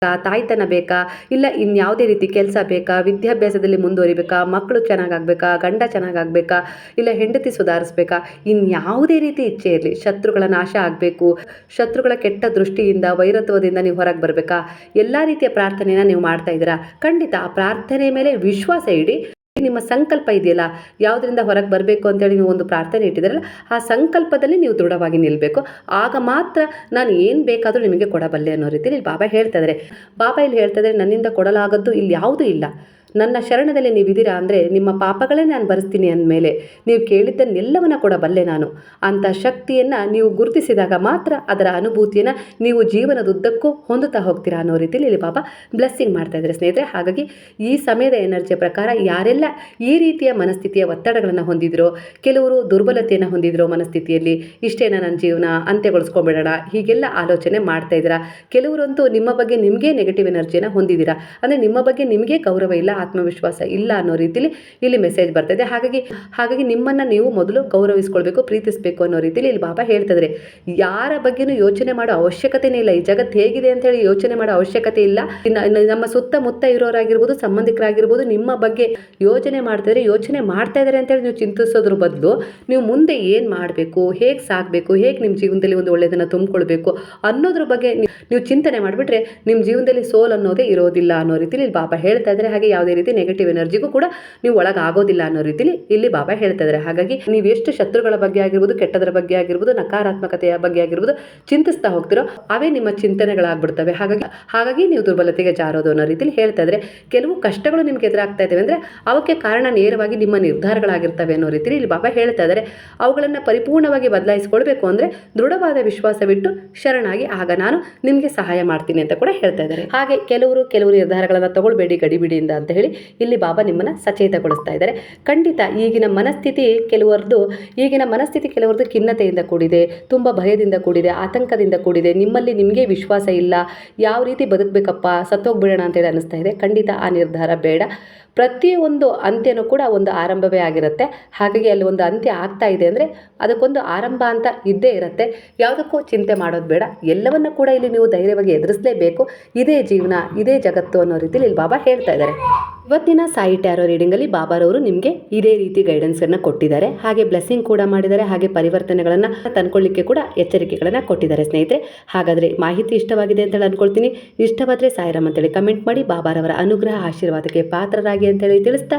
ತಾಯ್ತನ ಬೇಕಾ? ಇಲ್ಲ, ಇನ್ಯಾವುದೇ ರೀತಿ ಕೆಲಸ ಬೇಕಾ? ವಿದ್ಯಾಭ್ಯಾಸದಲ್ಲಿ ಮುಂದುವರಿಬೇಕಾ? ಮಕ್ಕಳು ಚೆನ್ನಾಗಾಗಬೇಕಾ? ಗಂಡ ಚೆನ್ನಾಗಾಗಬೇಕಾ? ಇಲ್ಲ, ಹೆಂಡತಿ ಸುಧಾರಿಸ್ಬೇಕಾ? ಇನ್ಯಾವುದೇ ರೀತಿ ಇಚ್ಛೆ ಇರಲಿ. ಶತ್ರುಗಳ ನಾಶ ಆಗಬೇಕು. ಶತ್ರುಗಳ ಕೆಟ್ಟ ದೃಷ್ಟಿಯಿಂದ, ವೈರತ್ವದಿಂದ ನೀವು ಹೊರಗೆ ಬರಬೇಕಾ? ಎಲ್ಲ ರೀತಿಯ ಪ್ರಾರ್ಥನೆಯನ್ನು ನೀವು ಮಾಡ್ತಾ ಇದ್ದೀರಾ? ಖಂಡಿತ ಆ ಪ್ರಾರ್ಥನೆ ಮೇಲೆ ವಿಶ್ವಾಸ ಇಡಿ. ನಿಮ್ಮ ಸಂಕಲ್ಪ ಇದೆಯಲ್ಲ? ಯಾವುದರಿಂದ ಹೊರಗೆ ಬರಬೇಕು ಅಂತೇಳಿ ನೀವು ಒಂದು ಪ್ರಾರ್ಥನೆ ಇಟ್ಟಿದ್ದೀರಲ್ಲ, ಆ ಸಂಕಲ್ಪದಲ್ಲಿ ನೀವು ದೃಢವಾಗಿ ನಿಲ್ಲಬೇಕು ಆಗ ಮಾತ್ರ ನಾನು ಏನು ಬೇಕಾದರೂ ನಿಮಗೆ ಕೊಡಬಲ್ಲೆ ಅನ್ನೋ ರೀತಿಯಲ್ಲಿ ಬಾಬಾ ಹೇಳ್ತಾ ಇದ್ದಾರೆ. ಬಾಬಾ ಇಲ್ಲಿ ಹೇಳ್ತಾ ಇದ್ದಾರೆ, ನನ್ನಿಂದ ಕೊಡಲಾಗದ್ದು ಇಲ್ಲಿ ಯಾವುದೂ ಇಲ್ಲ. ನನ್ನ ಶರಣದಲ್ಲಿ ನೀವಿದ್ದೀರಾ ಅಂದರೆ ನಿಮ್ಮ ಪಾಪಗಳೇ ನಾನು ಬರೆಸ್ತೀನಿ ಅಂದಮೇಲೆ ನೀವು ಕೇಳಿದ್ದನ್ನೆಲ್ಲವನ್ನ ಕೊಡಬಲ್ಲೆ ನಾನು. ಅಂಥ ಶಕ್ತಿಯನ್ನು ನೀವು ಗುರುತಿಸಿದಾಗ ಮಾತ್ರ ಅದರ ಅನುಭೂತಿಯನ್ನು ನೀವು ಜೀವನದುದ್ದಕ್ಕೂ ಹೊಂದುತ್ತಾ ಹೋಗ್ತೀರಾ ಅನ್ನೋ ರೀತಿಯಲ್ಲಿ ಇಲ್ಲಿ ಪಾಪ ಬ್ಲೆಸ್ಸಿಂಗ್ ಮಾಡ್ತಾ ಇದ್ದಾರೆ ಸ್ನೇಹಿತರೆ. ಹಾಗಾಗಿ ಈ ಸಮಯದ ಎನರ್ಜಿಯ ಪ್ರಕಾರ ಯಾರೆಲ್ಲ ಈ ರೀತಿಯ ಮನಸ್ಥಿತಿಯ ಒತ್ತಡಗಳನ್ನು ಹೊಂದಿದ್ರೋ, ಕೆಲವರು ದುರ್ಬಲತೆಯನ್ನು ಹೊಂದಿದ್ರೋ ಮನಸ್ಥಿತಿಯಲ್ಲಿ ಇಷ್ಟೇನ ನನ್ನ ಜೀವನ ಅಂತ್ಯಗೊಳಿಸ್ಕೊಂಬಿಡೋಣ ಹೀಗೆಲ್ಲ ಆಲೋಚನೆ ಮಾಡ್ತಾ ಇದ್ದೀರಾ? ಕೆಲವರಂತೂ ನಿಮ್ಮ ಬಗ್ಗೆ ನಿಮಗೆ ನೆಗೆಟಿವ್ ಎನರ್ಜಿಯನ್ನು ಹೊಂದಿದ್ದೀರಾ? ಅಂದರೆ ನಿಮ್ಮ ಬಗ್ಗೆ ನಿಮಗೆ ಗೌರವ ಇಲ್ಲ ಆತ್ಮವಿಶ್ವಾಸ ಇಲ್ಲ ಅನ್ನೋ ರೀತಿಲಿ ಇಲ್ಲಿ ಮೆಸೇಜ್ ಬರ್ತಿದೆ. ಹಾಗಾಗಿ ಹಾಗಾಗಿ ನಿಮ್ಮನ್ನು ನೀವು ಮೊದಲು ಗೌರವಿಸ್ಕೊಳ್ಬೇಕು, ಪ್ರೀತಿಸಬೇಕು ಅನ್ನೋ ರೀತಿಲಿ ಇಲ್ಲಿ ಬಾಬಾ ಹೇಳ್ತಿದ್ರೆ. ಯಾರ ಬಗ್ಗೆನೂ ಯೋಚನೆ ಮಾಡೋ ಅವಶ್ಯಕತೆನೇ ಇಲ್ಲ. ಈ ಜಗತ್ತು ಹೇಗಿದೆ ಅಂತ ಹೇಳಿ ಯೋಚನೆ ಮಾಡೋ ಅವಶ್ಯಕತೆ ಇಲ್ಲ. ನಮ್ಮ ಸುತ್ತಮುತ್ತ ಇರೋರಾಗಿರ್ಬೋದು, ಸಂಬಂಧಿಕರಾಗಿರ್ಬೋದು, ನಿಮ್ಮ ಬಗ್ಗೆ ಯೋಚನೆ ಮಾಡ್ತಿದ್ರೆ, ಯೋಚನೆ ಮಾಡ್ತಾ ಇದ್ದಾರೆ ಅಂತೇಳಿ ನೀವು ಚಿಂತಿಸೋದ್ರ ಬದಲು ನೀವು ಮುಂದೆ ಏನು ಮಾಡಬೇಕು, ಹೇಗೆ ಸಾಕಬೇಕು, ಹೇಗೆ ನಿಮ್ಮ ಜೀವನದಲ್ಲಿ ಒಂದು ಒಳ್ಳೆಯದನ್ನು ತುಂಬಿಕೊಳ್ಬೇಕು ಅನ್ನೋದ್ರ ಬಗ್ಗೆ ನೀವು ಚಿಂತನೆ ಮಾಡಿಬಿಟ್ರೆ ನಿಮ್ಮ ಜೀವನದಲ್ಲಿ ಸೋಲ್ ಅನ್ನೋದೇ ಇರೋದಿಲ್ಲ ಅನ್ನೋ ರೀತಿಲಿ ಇಲ್ಲಿ ಬಾಬಾ ಹೇಳ್ತಾ ಇದ್ದಾರೆ ಹಾಗೆ ಯಾವುದೇ ರೀತಿ ನೆಗೆಟಿವ್ ಎನರ್ಜಿಗೂ ಕೂಡ ನೀವು ಒಳಗಾಗೋದಿಲ್ಲ ಅನ್ನೋ ರೀತಿಲಿ ಇಲ್ಲಿ ಬಾಬಾ ಹೇಳ್ತಾ ಇದ್ದಾರೆ ಹಾಗಾಗಿ ನೀವು ಎಷ್ಟು ಶತ್ರುಗಳ ಬಗ್ಗೆ ಆಗಿರ್ಬೋದು, ಕೆಟ್ಟದರ ಬಗ್ಗೆ ಆಗಿರ್ಬೋದು, ನಕಾರಾತ್ಮಕತೆಯ ಬಗ್ಗೆ ಆಗಿರ್ಬೋದು ಚಿಂತಿಸ್ತಾ ಹೋಗ್ತಿರೋ ಅವೇ ನಿಮ್ಮ ಚಿಂತನೆಗಳಾಗ್ಬಿಡ್ತವೆ. ಹಾಗಾಗಿ ಹಾಗಾಗಿ ನೀವು ದುರ್ಬಲತೆಗೆ ಜಾರೋದು ಅನ್ನೋ ರೀತಿಲಿ ಹೇಳ್ತಾ ಇದ್ರೆ ಕೆಲವು ಕಷ್ಟಗಳು ನಿಮ್ಗೆ ಎದುರಾಗ್ತಾ ಇದ್ದಾವೆ ಅಂದರೆ ಅವಕ್ಕೆ ಕಾರಣ ನೇರವಾಗಿ ನಿಮ್ಮ ನಿರ್ಧಾರಗಳಾಗಿರ್ತವೆ ಅನ್ನೋ ರೀತಿಲಿ ಇಲ್ಲಿ ಬಾಬಾ ಹೇಳ್ತಾ ಇದ್ದಾರೆ ಅವುಗಳನ್ನು ಪರಿಪೂರ್ಣವಾಗಿ ಬದಲಾಯಿಸ್ಕೊಳ್ಬೇಕು ಅಂದರೆ ದೃಢವಾದ ವಿಶ್ವಾಸವಿಟ್ಟು ಶರಣಾಗಿ ಆಗ ನಾನು ನಿಮಗೆ ಸಹಾಯ ಮಾಡ್ತೀನಿ ಅಂತ ಕೂಡ ಹೇಳ್ತಾ ಇದ್ದಾರೆ ಹಾಗೆ ಕೆಲವರು ಕೆಲವು ನಿರ್ಧಾರಗಳನ್ನು ತಗೊಳ್ಬೇಡಿ ಗಡಿಬಿಡಿಯಿಂದ ಅಂತ ಇಲ್ಲಿ ಬಾಬಾ ನಿಮ್ಮನ್ನು ಸಚೇತಗೊಳಿಸ್ತಾ ಇದ್ದಾರೆ. ಖಂಡಿತ ಈಗಿನ ಮನಸ್ಥಿತಿ ಕೆಲವರದ್ದು ಈಗಿನ ಮನಸ್ಥಿತಿ ಕೆಲವರದ್ದು ಖಿನ್ನತೆಯಿಂದ ಕೂಡಿದೆ, ತುಂಬ ಭಯದಿಂದ ಕೂಡಿದೆ, ಆತಂಕದಿಂದ ಕೂಡಿದೆ. ನಿಮ್ಮಲ್ಲಿ ನಿಮಗೆ ವಿಶ್ವಾಸ ಇಲ್ಲ. ಯಾವ ರೀತಿ ಬದುಕಬೇಕಪ್ಪ, ಸತ್ತೋಗ್ಬಿಡೋಣ ಅಂತೇಳಿ ಅನ್ನಿಸ್ತಾ ಇದೆ. ಖಂಡಿತ ಆ ನಿರ್ಧಾರ ಬೇಡ. ಪ್ರತಿಯೊಂದು ಅಂತ್ಯನೂ ಕೂಡ ಒಂದು ಆರಂಭವೇ ಆಗಿರುತ್ತೆ. ಹಾಗಾಗಿ ಅಲ್ಲಿ ಒಂದು ಅಂತ್ಯ ಆಗ್ತಾ ಇದೆ ಅಂದರೆ ಅದಕ್ಕೊಂದು ಆರಂಭ ಅಂತ ಇದ್ದೇ ಇರುತ್ತೆ. ಯಾವುದಕ್ಕೂ ಚಿಂತೆ ಮಾಡೋದು ಬೇಡ. ಎಲ್ಲವನ್ನ ಕೂಡ ಇಲ್ಲಿ ನೀವು ಧೈರ್ಯವಾಗಿ ಎದುರಿಸಲೇಬೇಕು. ಇದೇ ಜೀವನ, ಇದೇ ಜಗತ್ತು ಅನ್ನೋ ರೀತಿಯಲ್ಲಿ ಇಲ್ಲಿ ಬಾಬಾ ಹೇಳ್ತಾ ಇದ್ದಾರೆ. ಇವತ್ತಿನ ಸಾಯಿ ಟ್ಯಾರೋ ರೀಡಿಂಗಲ್ಲಿ ಬಾಬಾರವರು ನಿಮಗೆ ಇದೇ ರೀತಿ ಗೈಡೆನ್ಸನ್ನು ಕೊಟ್ಟಿದ್ದಾರೆ. ಹಾಗೆ ಬ್ಲೆಸ್ಸಿಂಗ್ ಕೂಡ ಮಾಡಿದ್ದಾರೆ. ಹಾಗೆ ಪರಿವರ್ತನೆಗಳನ್ನು ತಂದ್ಕೊಳ್ಳಿಕ್ಕೆ ಕೂಡ ಎಚ್ಚರಿಕೆಗಳನ್ನು ಕೊಟ್ಟಿದ್ದಾರೆ ಸ್ನೇಹಿತರೆ. ಹಾಗಾದರೆ ಮಾಹಿತಿ ಇಷ್ಟವಾಗಿದೆ ಅಂತೇಳಿ ಅನ್ಕೊಳ್ತೀನಿ. ಇಷ್ಟವಾದರೆ ಸಾಯಿರಾಮ್ ಅಂತೇಳಿ ಕಮೆಂಟ್ ಮಾಡಿ. ಬಾಬಾರವರ ಅನುಗ್ರಹ ಆಶೀರ್ವಾದಕ್ಕೆ ಪಾತ್ರರಾಗಿ ಅಂತೇಳಿ ತಿಳಿಸ್ತಾ